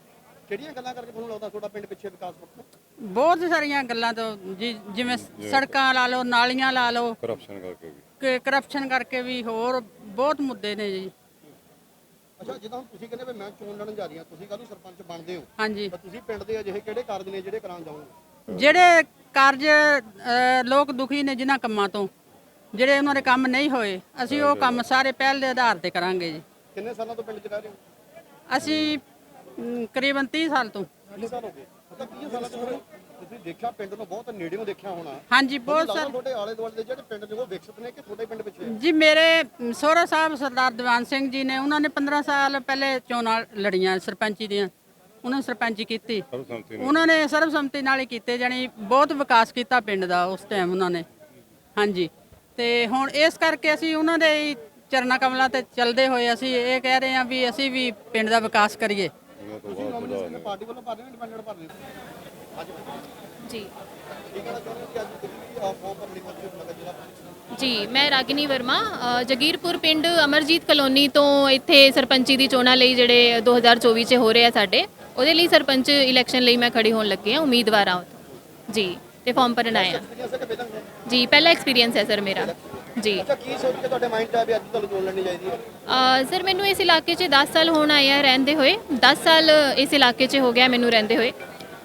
ਕਿਹੜੀਆਂ ਗੱਲਾਂ ਕਰਕੇ ਤੁਹਾਨੂੰ ਲੱਗਦਾ ਤੁਹਾਡਾ ਪਿੰਡ ਪਿੱਛੇ ਵਿਕਾਸ ਪੱਖੋਂ ਬਹੁਤ ਸਾਰੀਆਂ ਗੱਲਾਂ ਤੋਂ ਜੀ ਜਿਵੇਂ ਸੜਕਾਂ ਲਾ ਲਓ ਨਾਲੀਆਂ ਲਾ ਲਓ ਕਰਪਸ਼ਨ ਕਰਕੇ ਵੀ। ਕਿ ਕਰਪਸ਼ਨ ਕਰਕੇ ਵੀ ਹੋਰ ਬਹੁਤ ਮੁੱਦੇ ਨੇ ਜੀ। ਅੱਛਾ ਜਿੱਦਾਂ ਹੁਣ ਤੁਸੀਂ ਕਹਿੰਦੇ ਵੀ ਮੈਂ ਚੋਣ ਲੜਨ ਜਾ ਰਹੀ ਹਾਂ ਤੁਸੀਂ ਕਾਹਨੂੰ ਸਰਪੰਚ ਬਣਦੇ ਹੋ? ਹਾਂਜੀ। ਤਾਂ ਤੁਸੀਂ ਪਿੰਡ ਦੇ ਅਜਿਹੇ ਕਿਹੜੇ ਕਾਰਜ ਨੇ ਜਿਹੜੇ ਕਰਾਉਣ ਜਾਓਗੇ? ਜਿਹੜੇ ਕਾਰਜ ਅ, ਲੋਕ ਦੁਖੀ ਨੇ ਜਿਨ੍ਹਾਂ ਕੰਮਾਂ ਤੋਂ ਜਿਹੜੇ ਉਹਨਾਂ ਦੇ ਕੰਮ ਨਹੀਂ ਹੋਏ ਅਸੀਂ ਉਹ ਕੰਮ ਸਾਰੇ ਪਹਿਲ ਦੇ ਆਧਾਰ ਤੇ ਕਰਾਂਗੇ ਜੀ। ਕਿੰਨੇ ਸਾਲਾਂ ਤੋਂ ਪਿੰਡ 'ਚ ਰਹਿ ਰਹੇ ਹੋ? ਅਸੀਂ ਮ, ਕਰੀਬਨ 30 ਸਾਲ ਤੋਂ। ਕਿੰਨੇ ਸਾਲ ਹੋ ਗਏ? ਮਤਲਬ 30 ਸਾਲਾਂ ਤੋਂ ਤੁਸੀਂ ਦੇਖਿਆ ਪਿੰਡ ਨੂੰ ਬਹੁਤ ਨੇੜਿਓਂ ਦੇਖਿਆ ਹੋਣਾ। ਹਾਂਜੀ ਬਹੁਤ ਲੱਗਦਾ ਤੁਹਾਡੇ ਆਲੇ ਦੁਆਲੇ ਦੇ ਜਿਹੜੇ ਪਿੰਡ ਨੇ ਉਹ ਵਿਕਸਿਤ ਨੇ ਕਿ ਤੁਹਾਡੇ ਪਿੰਡ ਪਿੱਛੇ? ਜੀ ਮੇਰੇ ਮ, ਸਹੁਰਾ ਸਾਹਿਬ ਸਰਦਾਰ ਦੀਵਾਨ ਸਿੰਘ ਜੀ ਨੇ ਉਹਨਾਂ ਨੇ 15 ਸਾਲ ਪਹਿਲੇ ਚੋਣਾਂ ਲੜੀਆਂ ਸਰਪੰਚੀ ਦੀਆਂ। ਉਹਨਾਂ ਨੇ ਸਰਪੰਚੀ ਕੀਤੀ। ਉਹਨਾਂ ਨੇ ਸਰਬਸੰਮਤੀ ਨਾਲ ਹੀ ਕੀਤੇ ਜਾਣੀ ਬਹੁਤ ਵਿਕਾਸ ਕੀਤਾ ਪਿੰਡ ਦਾ ਉਸ ਟਾਈਮ ਉਹਨਾਂ ਨੇ। ਹਾਂਜੀ। ਤੇ ਹੁਣ ਇਸ ਕਰਕੇ ਅਸੀਂ ਉਹਨਾਂ ਦੇ ਹੀ ਚਰਨਾ ਕਮਲਾਂ ਤੇ ਚੱਲਦੇ ਹੋਏ ਅਸੀਂ ਇਹ ਕਹਿ ਰਹੇ ਹਾਂ ਵੀ ਅਸੀਂ ਵੀ ਪਿੰਡ ਦਾ ਵਿਕਾਸ ਕਰੀਏ। ਤੁਸੀਂ ਨੋਮੀਨੇਸ਼ਨ ਪਾਰਟੀ ਵੱਲੋਂ ਭਰ ਰਹੇ ਹੋ ਇੰਡੀਪੈਂਡੈਂਟ ਭਰ ਰਹੇ ਹੋ ਜੀ। ਮੈਂ ਰਾਗਿਨੀ ਵਰਮਾ ਜਗੀਰਪੁਰ ਪਿੰਡ ਅਮਰਜੀਤ ਕਲੋਨੀ ਤੋਂ ਇੱਥੇ ਸਰਪੰਚੀ ਦੀ ਚੋਣਾਂ ਲਈ ਜਿਹੜੇ 2024 ਚ ਹੋ ਰਹੇ ਆ ਸਾਡੇ ਉਹਦੇ ਲਈ ਸਰਪੰਚ ਇਲੈਕਸ਼ਨ ਲਈ ਮੈਂ ਖੜੀ ਹੋਣ ਲੱਗੀ ਆ ਉਮੀਦਵਾਰ ਆ ਜੀ ਤੇ ਫਾਰਮ ਭਰਨ ਆਏ ਆ ਕਿੰਨੀਆਂ ਸੇ ਕਿ ਬੇਦੰਗ ਹੈ। ਜੀ ਪਹਿਲਾ ਐਕਸਪੀਰੀਅੰਸ ਹੈ ਸਰ ਮੇਰਾ। ਜੀ। ਅੱਛਾ ਕੀ ਸੋਚ ਕੇ ਤੁਹਾਡੇ ਮਾਈਂਡ 'ਚ ਆਇਆ ਵੀ ਅੱਜ ਤੁਹਾਨੂੰ ਚੋਣ ਲੜਨੀ ਚਾਹੀਦੀ ਹੈ? ਅ, ਸਰ ਮੈਨੂੰ ਇਸ ਇਲਾਕੇ 'ਚ 10 ਸਾਲ ਹੋਣ ਆਏ ਆ ਰਹਿੰਦੇ ਹੋਏ। 10 ਸਾਲ ਇਸ ਇਲਾਕੇ 'ਚ ਹੋ ਗਿਆ ਮੈਨੂੰ ਰਹਿੰਦੇ ਹੋਏ।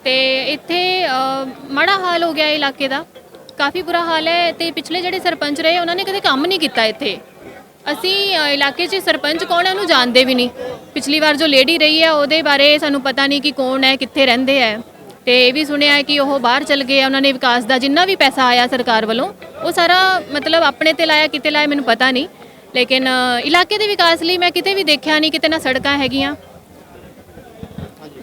ਤੇ ਇੱਥੇ ਅ, ਮਾੜਾ ਹਾਲ ਹੋ ਗਿਆ ਇਲਾਕੇ ਦਾ। ਕਾਫੀ ਬੁਰਾ ਹਾਲ ਹੈ ਤੇ ਪਿਛਲੇ ਜਿਹੜੇ ਸਰਪੰਚ ਰਹੇ ਉਹਨਾਂ ਨੇ ਕਦੇ ਕੰਮ ਨਹੀਂ ਕੀਤਾ ਇੱਥੇ। ਅਸੀਂ ਇਲਾਕੇ 'ਚ ਸਰਪੰਚ ਕੌਣ ਹੈ ਉਹਨੂੰ ਜਾਣਦੇ ਵੀ ਨਹੀਂ। ਪਿਛਲੀ ਵਾਰ ਜੋ ਲੇਡੀ ਰਹੀ ਹੈ ਉਹਦੇ ਬਾਰੇ ਸਾਨੂੰ ਪਤਾ ਨਹੀਂ ਕਿ ਕੌਣ ਹੈ ਕਿੱਥੇ ਰਹਿੰਦੇ ਹੈ। ਤੇ ਇਹ ਵੀ ਸੁਣਿਆ ਹੈ ਕਿ ਉਹ ਬਾਹਰ ਚਲ ਗਏ ਉਹਨਾਂ ਨੇ ਵਿਕਾਸ ਦਾ ਜਿੰਨਾ ਵੀ ਪੈਸਾ ਆਇਆ ਸਰਕਾਰ ਵੱਲੋਂ ਉਹ ਸਾਰਾ ਮਤਲਬ ਆਪਣੇ ਤੇ ਲਾਇਆ ਕਿਤੇ ਲਾਇਆ ਮੈਨੂੰ ਪਤਾ ਨਹੀਂ। ਲੇਕਿਨ ਇਲਾਕੇ ਦੇ ਵਿਕਾਸ ਲਈ ਮੈਂ ਕਿਤੇ ਵੀ ਦੇਖਿਆ ਨਹੀਂ ਕਿਤੇ ਨਾ ਸੜਕਾਂ ਹੈਗੀਆਂ।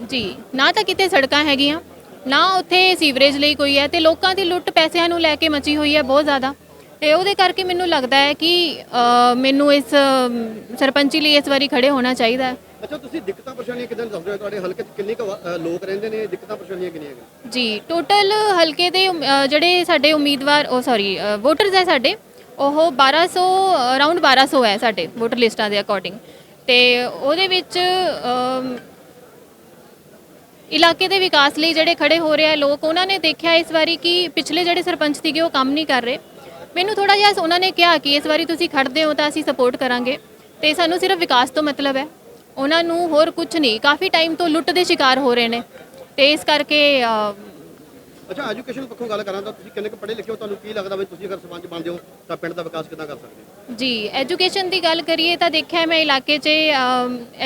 ਜੀ ਨਾ ਤਾਂ ਕਿਤੇ ਸੜਕਾਂ ਹੈਗੀਆਂ ਨਾ ਉੱਥੇ ਸੀਵਰੇਜ ਲਈ ਕੋਈ ਹੈ ਤੇ ਲੋਕਾਂ ਦੀ ਲੁੱਟ ਪੈਸਿਆਂ ਨੂੰ ਲੈ ਕੇ ਮਚੀ ਹੋਈ ਹੈ ਬਹੁਤ ਜ਼ਿਆਦਾ। ਤੇ ਉਹਦੇ ਕਰਕੇ ਮੈਨੂੰ ਲੱਗਦਾ ਹੈ ਕਿ ਅ, ਮੈਨੂੰ ਇਸ ਅ, ਸਰਪੰਚੀ ਲਈ ਇਸ ਵਾਰੀ ਖੜੇ ਹੋਣਾ ਚਾਹੀਦਾ ਹੈ। ਅੱਛਾ ਤੁਸੀਂ ਦਿੱਕਤਾਂ ਪਰੇਸ਼ਾਨੀਆਂ ਕਿਦਾਂ ਦੱਸ ਰਹੇ ਹੋ? ਤੁਹਾਡੇ ਹਲਕੇ 'ਚ ਕਿੰਨੇ ਕੁ ਵਾ- ਅ, ਲੋਕ ਰਹਿੰਦੇ ਨੇ? ਦਿੱਕਤਾਂ ਪਰੇਸ਼ਾਨੀਆਂ ਕਿੰਨੀਆਂ ਹੈਗੀਆਂ? ਜੀ ਟੋਟਲ ਹਲਕੇ ਦੇ ਉਮ- ਅ, ਜਿਹੜੇ ਸਾਡੇ ਉਮੀਦਵਾਰ ਉਹ ਸੌਰੀ ਵੋਟਰਸ ਹੈ ਸਾਡੇ ਉਹ 1200 ਅਰਾਊਂਡ 1200 ਹੈ ਸਾਡੇ ਵੋਟਰ ਲਿਸਟਾਂ ਦੇ ਅਕੋਰਡਿੰਗ ਤੇ ਉਹਦੇ ਵਿੱਚ ਅਮ, ਇਲਾਕੇ ਦੇ ਵਿਕਾਸ ਲਈ ਜਿਹੜੇ ਖੜੇ ਹੋ ਰਹੇ ਲੋਕ ਉਹਨਾਂ ਨੇ ਦੇਖਿਆ ਇਸ ਵਾਰੀ ਕਿ ਪਿਛਲੇ ਜਿਹੜੇ ਸਰਪੰਚ ਸੀਗੇ ਉਹ ਕੰਮ ਨਹੀਂ ਕਰ ਰਹੇ। ਮੈਨੂੰ ਥੋੜਾ ਜਿਹਾ ਉਹਨਾਂ ਨੇ ਕਿਹਾ ਕਿ ਇਸ ਵਾਰੀ ਤੁਸੀਂ ਖੜਦੇ ਹੋ ਤਾਂ ਅਸੀਂ ਸਪੋਰਟ ਕਰਾਂਗੇ। ਤੇ ਸਾਨੂੰ ਸਿਰਫ ਵਿਕਾਸ ਤੋਂ ਮਤਲਬ ਹੈ। ਉਹਨਾਂ ਨੂੰ ਹੋਰ ਕੁਝ ਨਹੀਂ ਕਾਫੀ ਟਾਈਮ ਤੋਂ ਲੁੱਟ ਦੇ ਸ਼ਿਕਾਰ ਹੋ ਰਹੇ ਨੇ। ਤੇ ਇਸ ਕਰਕੇ ਅੱਛਾ ਐਜੂਕੇਸ਼ਨ ਪੱਖੋਂ ਗੱਲ ਕਰਾਂ ਤਾਂ ਤੁਸੀਂ ਕਿੰਨੇ ਕੁ ਪੜ੍ਹੇ ਲਿਖੇ ਹੋ? ਤੁਹਾਨੂੰ ਕੀ ਲੱਗਦਾ ਵੀ ਤੁਸੀਂ ਅਗਰ ਸਰਪੰਚ ਬਣਦੇ ਹੋ ਤਾਂ ਪਿੰਡ ਦਾ ਵਿਕਾਸ ਕਿੱਦਾਂ ਕਰ ਸਕਦੇ ਹੋ? ਜੀ ਐਜੂਕੇਸ਼ਨ ਦੀ ਗੱਲ ਕਰੀਏ ਤਾਂ ਦੇਖਿਆ ਮੈਂ ਇਲਾਕੇ 'ਚ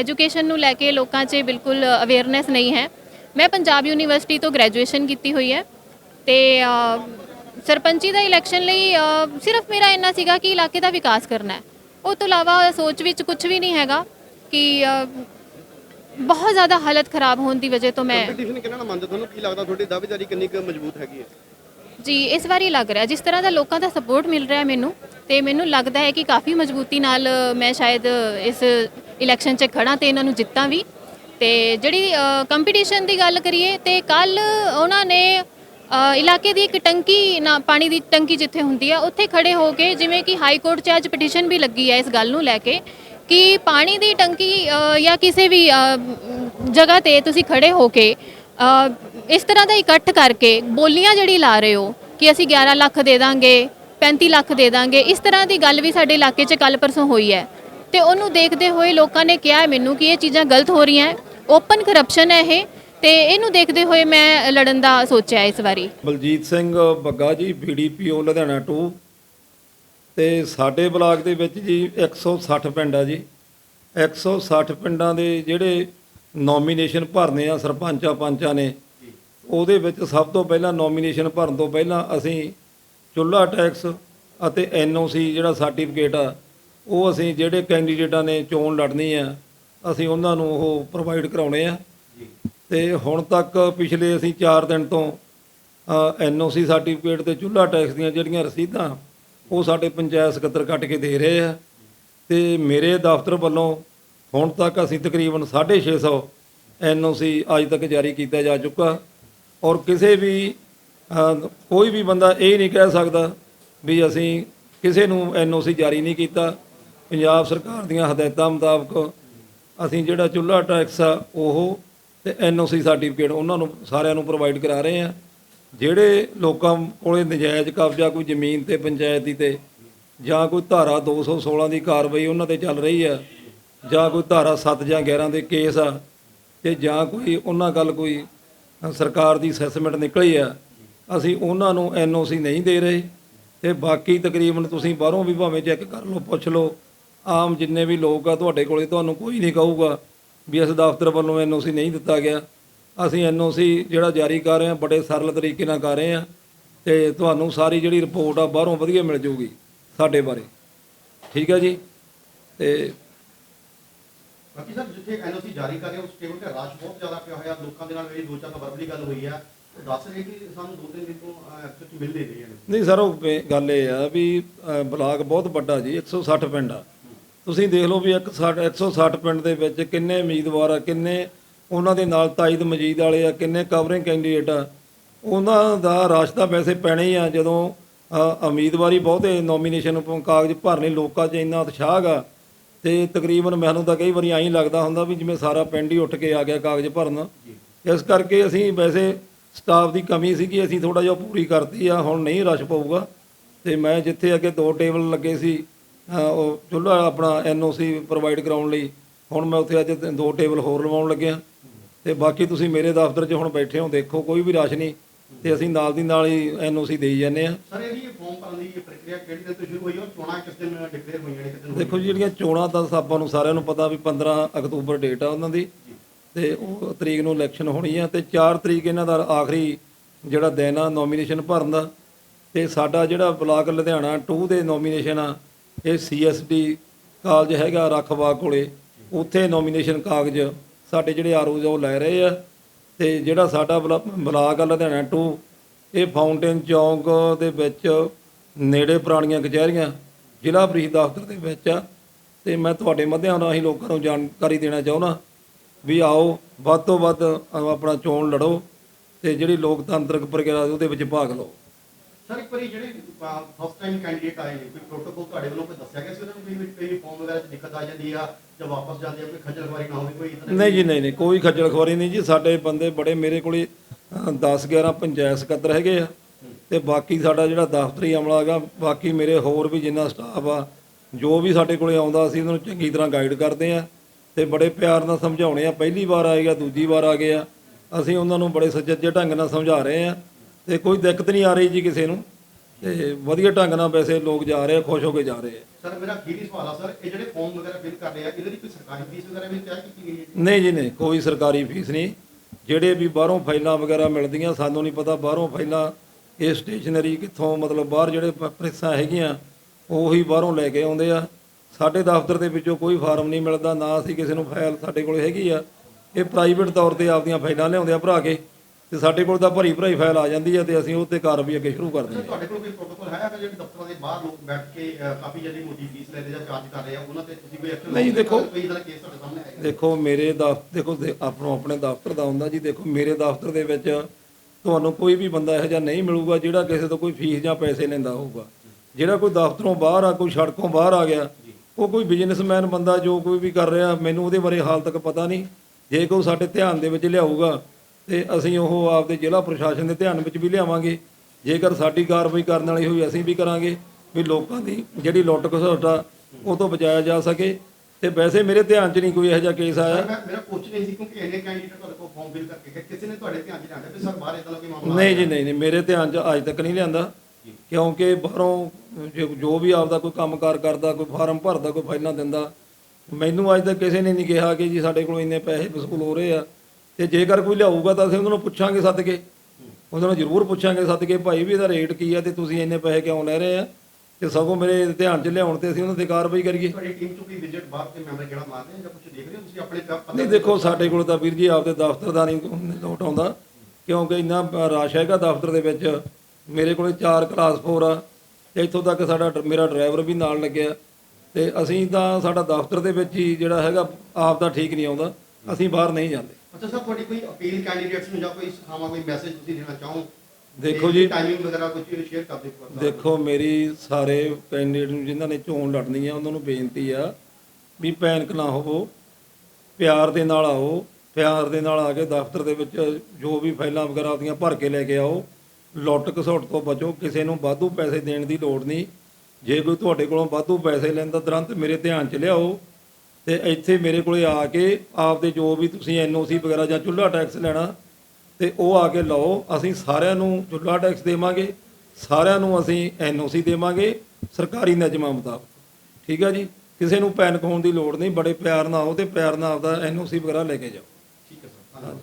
ਐਜੂਕੇਸ਼ਨ ਨੂੰ ਲੈ ਕੇ ਲੋਕਾਂ 'ਚ ਬਿਲਕੁਲ ਅਵੇਅਰਨੈਸ ਨਹੀਂ ਹੈ। ਮੈਂ ਪੰਜਾਬ ਯੂਨੀਵਰਸਿਟੀ ਤੋਂ ਗ੍ਰੈਜੂਏਸ਼ਨ ਕੀਤੀ ਹੋਈ ਹੈ ਤੇ ਸਰਪੰਚੀ ਦਾ ਇਲੈਕਸ਼ਨ ਲਈ ਸਿਰਫ ਮੇਰਾ ਇੰਨਾ ਸੀਗਾ ਕਿ ਇਲਾਕੇ ਦਾ ਵਿਕਾਸ ਕਰਨਾ ਹੈ। ਉਹ ਤੋਂ ਇਲਾਵਾ ਸੋਚ ਵਿੱਚ ਕੁਝ ਵੀ ਨਹੀਂ ਹੈਗਾ ਕਿ ਬਹੁਤ ਜ਼ਿਆਦਾ ਹਾਲਤ ਖਰਾਬ ਹੋਣ ਦੀ ਵਜ੍ਹਾ ਤੋਂ ਮੈਂ ਕੰਪੀਟੀਸ਼ਨ ਕਿਹਨਾਂ ਨਾਲ ਮੰਨਦੇ ਤੁਹਾਨੂੰ ਕੀ ਲੱਗਦਾ? ਤੁਹਾਡੀ ਦਾਅਵੇਦਾਰੀ ਕਿੰਨੀ ਕੁ ਮਜ਼ਬੂਤ ਹੈਗੀ ਹੈ? ਜੀ ਇਸ ਵਾਰੀ ਲੱਗ ਰਿਹਾ। ਜਿਸ ਤਰ੍ਹਾਂ ਦਾ ਲੋਕਾਂ ਦਾ ਸਪੋਰਟ ਮਿਲ ਰਿਹਾ ਮੈਨੂੰ ਤੇ ਮੈਨੂੰ ਲੱਗਦਾ ਹੈ ਕਿ ਕਾਫੀ ਮਜ਼ਬੂਤੀ ਨਾਲ ਮੈਂ ਸ਼ਾਇਦ ਇਸ ਇਲੈਕਸ਼ਨ 'ਚ ਖੜਾ ਤੇ ਇਹਨਾਂ ਨੂੰ ਜਿੱਤਾਂ ਵੀ। ਤੇ ਜਿਹੜੀ ਕੰਪੀਟੀਸ਼ਨ ਦੀ ਗੱਲ ਕਰੀਏ ਤੇ ਕੱਲ ਉਹਨਾਂ ਨੇ ਇਲਾਕੇ ਦੀ ਇੱਕ ਟੰਕੀ ਨਾ, ਪਾਣੀ ਦੀ ਟੰਕੀ ਜਿੱਥੇ ਹੁੰਦੀ ਆ, ਉੱਥੇ ਖੜੇ ਹੋ ਕੇ ਜਿਵੇਂ ਕਿ ਹਾਈ ਕੋਰਟ 'ਚ ਅੱਜ ਪਟੀਸ਼ਨ ਵੀ ਲੱਗੀ ਹੈ ਇਸ ਗੱਲ ਨੂੰ ਲੈ ਕੇ ਕਿ ਪਾਣੀ ਦੀ ਟੰਕੀ ਜਾਂ ਕਿਸੇ ਵੀ ਜਗ੍ਹਾ ਤੇ ਤੁਸੀਂ ਖੜੇ ਹੋ ਕੇ ਇਸ ਤਰ੍ਹਾਂ ਦਾ ਇਕੱਠ ਕਰਕੇ ਬੋਲੀਆਂ ਜਿਹੜੀ ਲਾ ਰਹੇ ਹੋ ਕਿ ਅਸੀਂ 11 ਲੱਖ ਦੇ ਦਾਂਗੇ 35 ਲੱਖ ਦੇ ਦਾਂਗੇ, ਇਸ ਤਰ੍ਹਾਂ ਦੀ ਗੱਲ ਵੀ ਸਾਡੇ ਇਲਾਕੇ 'ਚ ਕੱਲ ਪਰਸੋਂ ਹੋਈ ਹੈ। ਤੇ ਉਹਨੂੰ ਦੇਖਦੇ ਹੋਏ ਲੋਕਾਂ ਨੇ ਕਿਹਾ ਮੈਨੂੰ ਕਿ ਇਹ ਚੀਜ਼ਾਂ ਗਲਤ ਹੋ ਰਹੀਆਂ ਓਪਨ ਕਰਪਸ਼ਨ ਹੈ ਇਹ, ਤੇ ਇਹਨੂੰ ਦੇਖਦੇ ਹੋਏ ਮੈਂ ਲੜਨ ਦਾ ਸੋਚਿਆ ਇਸ ਵਾਰੀ। ਬਲਜੀਤ ਸਿੰਘ ਬੱਗਾ ਜੀ ਬੀਡੀਪੀਓ ਲੁਧਿਆਣਾ 2 ਤੇ ਸਾਡੇ ਬਲਾਕ ਦੇ ਵਿੱਚ ਜੀ 160 ਪਿੰਡ ਆ ਜੀ। 160 ਪਿੰਡਾਂ ਦੇ ਜਿਹੜੇ ਨੋਮੀਨੇਸ਼ਨ ਭਰਨੇ ਆ ਸਰਪੰਚਾਂ ਪੰਚਾਂ ਨੇ, ਉਹਦੇ ਵਿੱਚ ਸਭ ਤੋਂ ਪਹਿਲਾਂ ਨੋਮੀਨੇਸ਼ਨ ਭਰਨ ਤੋਂ ਪਹਿਲਾਂ ਅਸੀਂ ਚੁੱਲ੍ਹਾ ਟੈਕਸ ਅਤੇ ਐਨਓਸੀ ਜਿਹੜਾ ਸਰਟੀਫਿਕੇਟ ਆ, ਉਹ ਅਸੀਂ ਜਿਹੜੇ ਕੈਂਡੀਡੇਟਾਂ ਨੇ ਚੋਣ ਲੜਨੀ ਆ। ਅਸੀਂ ਉਹਨਾਂ ਨੂੰ ਉਹ ਪ੍ਰੋਵਾਈਡ ਕਰਾਉਣੇ ਆ। ਤੇ ਹੁਣ ਤੱਕ ਪਿਛਲੇ ਅਸੀਂ 4 ਦਿਨ ਤੋਂ ਐਨਓਸੀ ਸਰਟੀਫਿਕੇਟ ਤੇ ਚੁੱਲ੍ਹਾ ਟੈਕਸ ਦੀਆਂ ਜਿਹੜੀਆਂ ਰਸੀਦਾਂ ਉਹ ਸਾਡੇ ਪੰਚਾਇਤ ਸਕੱਤਰ ਕੱਟ ਕੇ ਦੇ ਰਹੇ ਆ। ਤੇ ਮੇਰੇ ਦਫ਼ਤਰ ਵੱਲੋਂ ਹੁਣ ਤੱਕ ਅਸੀਂ ਤਕਰੀਬਨ 650 ਐਨਓਸੀ ਅੱਜ ਤੱਕ ਜਾਰੀ ਕੀਤਾ ਜਾ ਚੁੱਕਾ। ਔਰ ਕਿਸੇ ਵੀ ਕੋਈ ਵੀ ਬੰਦਾ ਇਹ ਨਹੀਂ ਕਹਿ ਸਕਦਾ ਵੀ ਅਸੀਂ ਕਿਸੇ ਨੂੰ ਐਨਓਸੀ ਜਾਰੀ ਨਹੀਂ ਕੀਤਾ। ਪੰਜਾਬ ਸਰਕਾਰ ਦੀਆਂ ਹਦਾਇਤਾਂ ਮੁਤਾਬਕ ਅਸੀਂ ਜਿਹੜਾ ਚੁੱਲ੍ਹਾ ਟੈਕਸ ਆ, ਉਹ ਤੇ ਐਨਓਸੀ ਸਰਟੀਫਿਕੇਟ ਉਹਨਾਂ ਨੂੰ ਸਾਰਿਆਂ ਨੂੰ ਪ੍ਰੋਵਾਈਡ ਕਰਾ ਰਹੇ ਆ। ਜਿਹੜੇ ਲੋਕਾਂ ਕੋਲੇ ਨਜਾਇਜ਼ ਕਬਜ਼ਾ, ਕੋਈ ਜ਼ਮੀਨ ਤੇ, ਪੰਚਾਇਤ ਦੀ ਤੇ, ਜਾਂ ਕੋਈ ਧਾਰਾ 216 ਦੀ ਕਾਰਵਾਈ ਉਹਨਾਂ ਤੇ ਚੱਲ ਰਹੀ ਆ, ਜਾਂ ਕੋਈ ਧਾਰਾ 7 ਜਾਂ 11 ਦੇ ਕੇਸ ਆ, ਤੇ ਜਾਂ ਕੋਈ ਉਹਨਾਂ ਗੱਲ ਕੋਈ ਸਰਕਾਰ ਦੀ ਅਸੈਸਮੈਂਟ ਨਿਕਲੀ ਆ, ਅਸੀਂ ਉਹਨਾਂ ਨੂੰ ਐਨਓਸੀ ਨਹੀਂ ਦੇ ਰਹੇ। ਤੇ ਬਾਕੀ ਤਕਰੀਬਨ ਤੁਸੀਂ ਬਾਹਰੋਂ ਵੀ ਭਾਵੇਂ ਚੈੱਕ ਕਰ ਲਓ, ਪੁੱਛ ਲਓ ਆਮ ਜਿੰਨੇ ਵੀ ਲੋਕ ਆ ਤੁਹਾਡੇ ਕੋਲੇ ਤੁਹਾਨੂੰ ਕੋਈ ਨਹੀਂ ਕਹੂਗਾ ਵੀ ਇਸ ਦਫ਼ਤਰ ਵੱਲੋਂ ਐਨਓਸੀ ਨਹੀਂ ਦਿੱਤਾ ਗਿਆ। ਅਸੀਂ ਐਨਓਸੀ ਜਿਹੜਾ ਜਾਰੀ ਕਰ ਰਹੇ ਹਾਂ ਬੜੇ ਸਰਲ ਤਰੀਕੇ ਨਾਲ ਕਰ ਰਹੇ ਹਾਂ ਤੇ ਤੁਹਾਨੂੰ ਸਾਰੀ ਜਿਹੜੀ ਰਿਪੋਰਟ ਆ ਬਾਹਰੋਂ ਵਧੀਆ ਮਿਲ ਜਾਊਗੀ ਸਾਡੇ ਬਾਰੇ। ਠੀਕ ਹੈ ਜੀ? ਤੇ ਬਾਕੀ ਸਰ ਜਿੱਥੇ ਐਨਓਸੀ ਜਾਰੀ ਕਰ ਰਹੇ ਉਸ ਟੇਬਲ ਤੇ ਰਸ਼ ਬਹੁਤ ਜ਼ਿਆਦਾ ਪਿਆ ਹੋਇਆ। ਲੋਕਾਂ ਦੇ ਨਾਲ ਮੇਰੀ ਦੋ ਚਾਰ ਵਰਬਲੀ ਗੱਲ ਹੋਈ ਆ। ਦੱਸ ਰਹੇ ਕਿ ਸਾਨੂੰ ਦੋ ਤਿੰਨ ਦਿਨ ਤੋਂ ਐਕਚੁਅਲੀ ਮਿਲ ਨਹੀਂ ਨਹੀਂ ਸਰ ਉਹ ਗੱਲ ਇਹ ਆ ਵੀ ਬਲਾਕ ਬਹੁਤ ਵੱਡਾ ਜੀ 160 ਪਿੰਡ ਆ। ਤੁਸੀਂ ਦੇਖ ਲਓ ਵੀ 160 160 ਪਿੰਡ ਦੇ ਵਿੱਚ ਕਿੰਨੇ ਉਮੀਦਵਾਰ ਆ, ਕਿੰਨੇ ਉਹਨਾਂ ਦੇ ਨਾਲ ਤਾਇਦ ਮਜੀਦ ਵਾਲੇ ਆ, ਕਿੰਨੇ ਕਵਰਿੰਗ ਕੈਂਡੀਡੇਟ ਆ। ਉਹਨਾਂ ਦਾ ਰਸ਼ ਤਾਂ ਵੈਸੇ ਪੈਣਾ ਹੀ ਆ, ਜਦੋਂ ਉਮੀਦਵਾਰੀ ਬਹੁਤੇ ਨੋਮੀਨੇਸ਼ਨ ਕਾਗਜ਼ ਭਰਨੇ ਲੋਕਾਂ 'ਚ ਇੰਨਾ ਉਤਸ਼ਾਹ ਗਾ ਤੇ ਤਕਰੀਬਨ ਮੈਨੂੰ ਤਾਂ ਕਈ ਵਾਰੀ ਐਂ ਲੱਗਦਾ ਹੁੰਦਾ ਵੀ ਜਿਵੇਂ ਸਾਰਾ ਪਿੰਡ ਹੀ ਉੱਠ ਕੇ ਆ ਗਿਆ ਕਾਗਜ਼ ਭਰਨ। ਇਸ ਕਰਕੇ ਅਸੀਂ ਵੈਸੇ ਸਟਾਫ ਦੀ ਕਮੀ ਸੀਗੀ ਅਸੀਂ ਥੋੜਾ ਜਿਹਾ ਪੂਰੀ ਕਰਤੀ ਆ, ਹੁਣ ਨਹੀਂ ਰਸ਼ ਪਊਗਾ। ਤੇ ਮੈਂ ਜਿੱਥੇ ਅੱਗੇ ਦੋ ਟੇਬਲ ਲੱਗੇ ਸੀ ਉਹ ਚੁੱਲ੍ਹਾ ਆਪਣਾ ਐਨਓਸੀ ਪ੍ਰੋਵਾਈਡ ਕਰਾਉਣ ਲਈ। ਹੁਣ ਮੈਂ ਉੱਥੇ ਅੱਜ ਦੋ ਟੇਬਲ ਹੋਰ ਲਵਾਉਣ ਲੱਗਿਆ। ਤੇ ਬਾਕੀ ਤੁਸੀਂ ਮੇਰੇ ਦਫ਼ਤਰ 'ਚ ਹੁਣ ਬੈਠੇ ਹੋ ਦੇਖੋ ਕੋਈ ਵੀ ਰਸ਼ ਨਹੀਂ। ਤੇ ਅਸੀਂ ਨਾਲ ਦੀ ਨਾਲ ਹੀ ਐਨਓਸੀ ਦੇਈ ਜਾਂਦੇ ਆ ਸਰ ਇਹਦੀ ਫਾਰਮ ਭਰਨ ਦੀ ਪ੍ਰਕਿਰਿਆ ਕਿਹੜੀ ਦਿਨ ਤੋਂ ਸ਼ੁਰੂ ਹੋਈ ਔਰ ਚੋਣਾਂ ਕਿਸ ਦਿਨ ਡਿਕਲੇਅਰ ਹੋਈਆਂ ਨੇ ਕਿਸ ਦੇਖੋ ਜੀ ਜਿਹੜੀਆਂ ਚੋਣਾਂ ਤਾਂ ਆਪਾਂ ਨੂੰ ਸਾਰਿਆਂ ਨੂੰ ਪਤਾ ਵੀ 15 ਅਕਤੂਬਰ ਡੇਟ ਆ ਉਹਨਾਂ ਦੀ। ਤੇ ਉਹ ਤਰੀਕ ਨੂੰ ਇਲੈਕਸ਼ਨ ਹੋਣੀ ਆ। ਤੇ 4 ਤਰੀਕ ਇਹਨਾਂ ਦਾ ਆਖਰੀ ਜਿਹੜਾ ਦਿਨ ਆ ਨੋਮੀਨੇਸ਼ਨ ਭਰਨ ਦਾ। ਤੇ ਸਾਡਾ ਜਿਹੜਾ ਬਲਾਕ ਲੁਧਿਆਣਾ 2 ਦੇ ਨੋਮੀਨੇਸ਼ਨ ਆ ਇਹ ਸੀਐਸਡੀ ਕਾਲਜ ਹੈਗਾ ਰਖਵਾ ਕੋਲੇ, ਉੱਥੇ ਨੋਮੀਨੇਸ਼ਨ ਕਾਗਜ਼ ਸਾਡੇ ਜਿਹੜੇ ਆਰਓਜ਼ ਉਹ ਲੈ ਰਹੇ ਆ ਤੇ ਜਿਹੜਾ ਸਾਡਾ ਬਲਾ- ਬਲਾਕ ਆ ਲੁਧਿਆਣਾ 2 ਇਹ ਫਾਊਂਟੇਨ ਚੌਂਕ ਦੇ ਵਿੱਚ ਨੇੜੇ ਪੁਰਾਣੀਆਂ ਕਚਹਿਰੀਆਂ ਜ਼ਿਲ੍ਹਾ ਪ੍ਰੀਸ਼ਦ ਦਫ਼ਤਰ ਦੇ ਵਿੱਚ ਆ ਤੇ ਮੈਂ ਤੁਹਾਡੇ ਮਾਧਿਅਮ ਰਾਹੀਂ ਲੋਕਾਂ ਨੂੰ ਜਾਣਕਾਰੀ ਦੇਣਾ ਚਾਹੁੰਦਾ ਵੀ ਆਓ, ਵੱਧ ਤੋਂ ਵੱਧ ਆਪਣਾ ਚੋਣ ਲੜੋ ਤੇ ਜਿਹੜੀ ਲੋਕਤੰਤਰਕ ਪ੍ਰਕਿਰਿਆ ਉਹਦੇ ਵਿੱਚ ਭਾਗ ਲਓ। ਸਰ ਇੱਕ ਵਾਰੀ ਜਿਹੜੇ ਫਸਟ ਟਾਈਮ ਕੈਂਡੀਡੇਟ ਆਏ ਨੇ ਕੋਈ ਪ੍ਰੋਟੋਕੋਲ ਤੁਹਾਡੇ ਵੱਲੋਂ ਕੋਈ ਦੱਸਿਆ ਗਿਆ ਸੀ ਉਹਨਾਂ ਨੂੰ ਵੀ ਕੋਈ ਫਾਰਮ ਵਗੈਰਾ 'ਚ ਦਿੱਕਤ ਆ ਜਾਂਦੀ ਆ ਜਾਂ ਵਾਪਸ ਜਾਂਦੇ ਆ ਕੋਈ ਖੱਜਲ ਖਵਾਰੀ ਨਾ ਹੋਵੇ ਕੋਈ ਨਹੀਂ ਜੀ ਨਹੀਂ ਨਹੀਂ ਕੋਈ ਖੱਜਲ ਖੁਆਰੀ ਨਹੀਂ ਜੀ। ਸਾਡੇ ਬੰਦੇ ਬੜੇ ਮੇਰੇ ਕੋਲੇ 10 11 ਪੰਚਾਇਤ ਸਕੱਤਰ ਹੈਗੇ ਆ। ਤੇ ਬਾਕੀ ਸਾਡਾ ਜਿਹੜਾ ਦਫ਼ਤਰੀ ਅਮਲਾ ਹੈਗਾ ਬਾਕੀ ਮੇਰੇ ਹੋਰ ਵੀ ਜਿੰਨਾ ਸਟਾਫ ਆ ਜੋ ਵੀ ਸਾਡੇ ਕੋਲੇ ਆਉਂਦਾ ਅਸੀਂ ਉਹਨਾਂ ਨੂੰ ਚੰਗੀ ਤਰ੍ਹਾਂ ਗਾਈਡ ਕਰਦੇ ਆ ਤੇ ਬੜੇ ਪਿਆਰ ਨਾਲ ਸਮਝਾਉਣੇ ਆ। ਪਹਿਲੀ ਵਾਰ ਆਏਗਾ ਦੂਜੀ ਵਾਰ ਆ ਗਏ ਆ। ਅਸੀਂ ਉਹਨਾਂ ਨੂੰ ਬੜੇ ਸੁਚੱਜੇ ਢੰਗ ਨਾਲ ਸਮਝਾ ਰਹੇ ਆ। ਤੇ ਕੋਈ ਦਿੱਕਤ ਨਹੀਂ ਆ ਰਹੀ ਜੀ ਕਿਸੇ ਨੂੰ। ਤੇ ਵਧੀਆ ਢੰਗ ਨਾਲ ਵੈਸੇ ਲੋਕ ਜਾ ਰਹੇ ਆ ਖੁਸ਼ ਹੋ ਕੇ ਜਾ ਰਹੇ ਆ। ਸਰ ਮੇਰਾ ਅਖੀਰੀ ਸਵਾਲ ਆ ਸਰ। ਇਹ ਜਿਹੜੇ ਫਾਰਮ ਵਗੈਰਾ ਫਿਲ ਕਰ ਰਹੇ ਆ ਇਹਨਾਂ ਦੀ ਕੋਈ ਸਰਕਾਰੀ ਫੀਸ ਵਗੈਰਾ ਵੀ ਤੈਅ ਕੀਤੀ ਗਈ ਹੈ ਜੀ? ਨਹੀਂ ਜੀ ਨਹੀਂ। ਕੋਈ ਸਰਕਾਰੀ ਫੀਸ ਨਹੀਂ। ਜਿਹੜੇ ਵੀ ਬਾਹਰੋਂ ਫਾਈਲਾਂ ਵਗੈਰਾ ਮਿਲਦੀਆਂ ਸਾਨੂੰ ਨਹੀਂ ਪਤਾ ਬਾਹਰੋਂ ਫਾਈਲਾਂ ਇਹ ਸਟੇਸ਼ਨਰੀ ਕਿੱਥੋਂ ਮਤਲਬ ਬਾਹਰ ਜਿਹੜੇ ਪ੍ਰੈਸਾਂ ਹੈਗੀਆਂ ਉਹੀ ਬਾਹਰੋਂ ਲੈ ਕੇ ਆਉਂਦੇ ਆ। ਸਾਡੇ ਦਫ਼ਤਰ ਦੇ ਵਿੱਚੋਂ ਕੋਈ ਫਾਰਮ ਨਹੀਂ ਮਿਲਦਾ ਨਾ ਅਸੀਂ ਕਿਸੇ ਨੂੰ ਫਾਈਲ ਸਾਡੇ ਕੋਲ ਹੈਗੀ ਆ। ਇਹ ਪ੍ਰਾਈਵੇਟ ਤੌਰ ਤੇ ਆਪਦੀਆਂ ਫਾਈਲਾਂ ਲਿਆਉਂਦੇ ਆ ਭਰਾ ਕੇ। ਤੇ ਸਾਡੇ ਕੋਲ ਤਾਂ ਭਰੀ ਭਰਾਈ ਫਾਈਲ ਆ ਜਾਂਦੀ ਆ ਤੇ ਅਸੀਂ ਉਹ ਤੇ ਕਾਰਵਾਈ ਅੱਗੇ ਸ਼ੁਰੂ ਕਰ ਸਰ ਦਿੰਦੇ ਹਾਂ। ਤੁਹਾਡੇ ਕੋਲ ਕੋਈ ਪ੍ਰੋਟੋਕੋਲ ਹੈ ਕਿ ਜਿਹੜੇ ਦਫ਼ਤਰਾਂ ਦੇ ਬਾਹਰ ਲੋਕ ਬੈਠ ਕੇ ਕਾਫੀ ਜਿਹੜੀ ਮੋਟੀ ਫੀਸ ਲੈਂਦੇ ਜਾਂ ਚਾਰਜ ਕਰ ਰਹੇ ਆ ਉਹਨਾਂ ਤੇ ਤੁਸੀਂ ਕੋਈ ਐਕਸ਼ਨ ਨਹੀਂ, ਦੇਖੋ- ਕੋਈ ਦਾ ਕੇਸ ਤੁਹਾਡੇ ਸਾਹਮਣੇ ਆਏਗਾ। ਦੇਖੋ ਮੇਰੇ ਦਫ਼ਤਰ ਦੇਖੋ ਆਪਣੋ ਆਪਣੇ ਦਫ਼ਤਰ ਦਾ ਹੁੰਦਾ ਜੀ ਦੇਖੋ ਮੇਰੇ ਦਫ਼ਤਰ ਦੇ ਵਿੱਚ ਤੁਹਾਨੂੰ ਕੋਈ ਵੀ ਬੰਦਾ ਇਹੋ ਜਿਹਾ ਨਹੀਂ ਮਿਲੂਗਾ ਜਿਹੜਾ ਕਿਸੇ ਤੋਂ ਕੋਈ ਫੀਸ ਜਾਂ ਪੈਸੇ ਲੈਂਦਾ ਹੋਊਗਾ। ਜਿਹੜਾ ਕੋਈ ਦਫ਼ਤਰੋਂ ਬਾਹਰ ਆ ਕੋਈ ਸੜਕੋਂ ਬਾਹਰ ਆ ਗਿਆ ਉਹ ਕੋਈ ਬਿਜ਼ਨਸਮੈਨ ਬੰਦਾ ਜੋ ਕੋਈ ਵੀ ਕਰ ਰਿਹਾ ਮੈਨੂੰ ਉਹਦੇ ਬਾਰੇ ਹਾਲ ਤੱਕ ਪਤਾ ਨਹੀਂ। ਜੇ ਕੋਈ ਸਾਡੇ ਧਿਆਨ ਦੇ ਵਿੱਚ ਲਿਆਊਗਾ ਤੇ ਅਸੀਂ ਉਹ ਆਪਦੇ ਜ਼ਿਲ੍ਹਾ ਪ੍ਰਸ਼ਾਸਨ ਦੇ ਧਿਆਨ ਵਿੱਚ ਵੀ ਲਿਆਵਾਂਗੇ। ਜੇਕਰ ਸਾਡੀ ਕਾਰਵਾਈ ਕਰਨ ਵਾਲੀ ਹੋਈ ਅਸੀਂ ਵੀ ਕਰਾਂਗੇ ਵੀ ਲੋਕਾਂ ਦੀ ਜਿਹੜੀ ਲੁੱਟ ਖਸੁੱਟ ਉਹ ਤੋਂ ਬਚਾਇਆ ਜਾ ਸਕੇ। ਤੇ ਵੈਸੇ ਮੇਰੇ ਧਿਆਨ 'ਚ ਨਹੀਂ ਕੋਈ ਇਹੋ ਜਿਹਾ ਕੇਸ ਆਇਆ। ਮੇਰਾ ਕੁਐਸਚਨ ਇਹ ਸੀ ਕਿਉਂਕਿ ਇੰਨੇ ਕੈਂਡੀਡੇਟ ਤੁਹਾਡੇ ਕੋਲ ਫਾਰਮ ਫਿਲ ਕਰਕੇ ਕਿਸੇ ਨੇ ਤੁਹਾਡੇ ਧਿਆਨ 'ਚ ਲਿਆਂਦਾ ਵੀ ਸਰ ਬਾਹਰ ਇਦਾਂ ਕੋਈ ਮਾਮਲਾ ਨਹੀਂ ਜੀ ਨਹੀਂ ਨਹੀਂ ਮੇਰੇ ਧਿਆਨ 'ਚ ਅੱਜ ਤੱਕ ਨਹੀਂ ਲਿਆਂਦਾ। ਕਿਉਂਕਿ ਬਾਹਰੋਂ ਜੋ- ਜੋ ਵੀ ਆਪਦਾ ਕੋਈ ਕੰਮਕਾਰ ਕਰਦਾ ਕੋਈ ਫਾਰਮ ਭਰਦਾ ਕੋਈ ਫਾਈਲਾਂ ਦਿੰਦਾ ਮੈਨੂੰ ਅੱਜ ਤੱਕ ਕਿਸੇ ਨੇ ਨਹੀਂ ਕਿਹਾ ਕਿ ਜੀ ਸਾਡੇ ਕੋਲ ਇੰਨੇ ਪੈਸੇ ਵਸੂਲ ਹੋ ਰਹੇ ਆ। ਤੇ ਜੇਕਰ ਕੋਈ ਲਿਆਊਗਾ ਤਾਂ ਅਸੀਂ ਉਹਨਾਂ ਨੂੰ ਪੁੱਛਾਂਗੇ ਸੱਦ ਕੇ ਉਹਨਾਂ ਨੂੰ ਜ਼ਰੂਰ ਪੁੱਛਾਂਗੇ ਸੱਦ ਕੇ ਭਾਈ ਵੀ ਇਹਦਾ ਰੇਟ ਕੀ ਆ ਤੇ ਤੁਸੀਂ ਇੰਨੇ ਪੈਸੇ ਕਿਉਂ ਲੈ ਰਹੇ ਆ? ਤੇ ਸਗੋਂ ਮੇਰੇ ਧਿਆਨ 'ਚ ਲਿਆਉਣ ਤੇ ਅਸੀਂ ਉਹਨਾਂ ਤੇ ਕਾਰਵਾਈ ਕਰੀਏ। ਤੁਹਾਡੀ ਟੀਮ ਚੋਂ ਕੋਈ ਵਿਜ਼ਿਟ ਬਾਹਰ ਦੇ ਮੈਂਬਰ ਕਿਹੜਾ ਮਾਰਦੇ ਆ ਜਾਂ ਕੁਝ ਦੇਖ ਰਹੇ ਹੋ ਤੁਸੀਂ ਆਪਣੇ ਪ- ਪੱਧਰ ਨਹੀਂ? ਦੇਖੋ ਸਾਡੇ ਕੋਲ ਤਾਂ ਵੀਰ ਜੀ ਆਪਦੇ ਦਫ਼ਤਰ ਦਾ ਨਹੀਂ ਲੋਟ ਆਉਂਦਾ ਕਿਉਂਕਿ ਇੰਨਾ ਰਸ਼ ਹੈਗਾ ਦਫ਼ਤਰ ਦੇ ਵਿੱਚ। ਮੇਰੇ ਕੋਲੇ 4 ਕਲਾਸ 4 ਆ ਤੇ ਇੱਥੋਂ ਤੱਕ ਸਾਡਾ ਮੇਰਾ ਡਰਾਈਵਰ ਵੀ ਨਾਲ ਲੱਗਿਆ। ਤੇ ਅਸੀਂ ਤਾਂ ਸਾਡਾ ਦਫ਼ਤਰ ਦੇ ਵਿੱਚ ਹੀ ਜਿਹੜਾ ਹੈਗਾ ਆਪ ਦਾ ਠੀਕ ਨਹੀਂ ਆਉਂਦਾ। ਅਸੀਂ ਬਾਹਰ ਨਹੀਂ ਜਾਂਦੇ। ਅੱਛਾ ਸਰ ਤੁਹਾਡੀ ਕੋਈ ਅਪੀਲ ਕੈਂਡੀਡੇਟਸ ਨੂੰ ਜਾਂ ਕੋਈ ਸਿਖਾਵਾ ਕੋਈ ਮੈਸੇਜ ਤੁਸੀਂ ਦੇਣਾ ਚਾਹੋ? ਦੇਖੋ ਜੀ- ਟਾਈਮਿੰਗ ਵਗੈਰਾ ਕੁਝ ਸ਼ੇਅਰ ਕਰ ਦਿਓ ਦੇਖੋ ਮੇਰੀ ਸਾਰੇ ਕੈਂਡੀਡੇਟ ਨੂੰ ਜਿਨ੍ਹਾਂ ਨੇ ਚੋਣ ਲੜਨੀ ਆ ਉਹਨਾਂ ਨੂੰ ਬੇਨਤੀ ਆ ਵੀ ਪੈਨਿਕ ਨਾ ਹੋਵੋ ਪਿਆਰ ਦੇ ਨਾਲ ਆਓ ਪਿਆਰ ਦੇ ਨਾਲ ਆ ਕੇ ਦਫ਼ਤਰ ਦੇ ਵਿੱਚ ਜੋ ਵੀ ਫਾਈਲਾਂ ਵਗੈਰਾ ਆਪਦੀਆਂ ਭਰ ਕੇ ਲੈ ਕੇ ਆਓ ਲੁੱਟ ਘਸੁੱਟ ਤੋਂ ਬਚੋ ਕਿਸੇ ਨੂੰ ਵਾਧੂ ਪੈਸੇ ਦੇਣ ਦੀ ਲੋੜ ਨਹੀਂ। ਜੇ ਕੋਈ ਤੁਹਾਡੇ ਕੋਲੋਂ ਵਾਧੂ ਪੈਸੇ ਲੈਂਦਾ ਤੁਰੰਤ ਮੇਰੇ ਧਿਆਨ 'ਚ ਲਿਆਓ ਤੇ ਇੱਥੇ ਮੇਰੇ ਕੋਲੇ ਆ ਕੇ ਆਪਦੇ ਜੋ ਵੀ ਤੁਸੀਂ ਐਨਓਸੀ ਵਗੈਰਾ ਜਾਂ ਚੁੱਲ੍ਹਾ ਟੈਕਸ ਲੈਣਾ, ਤੇ ਉਹ ਆ ਕੇ ਲਓ, ਅਸੀਂ ਸਾਰਿਆਂ ਨੂੰ ਚੁੱਲ੍ਹਾ ਟੈਕਸ ਦੇਵਾਂਗੇ, ਸਾਰਿਆਂ ਨੂੰ ਅਸੀਂ ਐਨਓਸੀ ਦੇਵਾਂਗੇ, ਸਰਕਾਰੀ ਨਿਯਮਾਂ ਮੁਤਾਬਕ। ਠੀਕ ਆ ਜੀ? ਕਿਸੇ ਨੂੰ ਪੈਨਿਕ ਹੋਣ ਦੀ ਲੋੜ ਨਹੀਂ, ਬੜੇ ਪਿਆਰ ਨਾਲ ਆਓ ਤੇ ਪਿਆਰ ਨਾਲ ਆਪਦਾ ਐਨਓਸੀ ਵਗੈਰਾ ਲੈ ਕੇ ਜਾਓ। ਠੀਕ ਹੈ ਸਰ, ਧੰਨਵਾਦ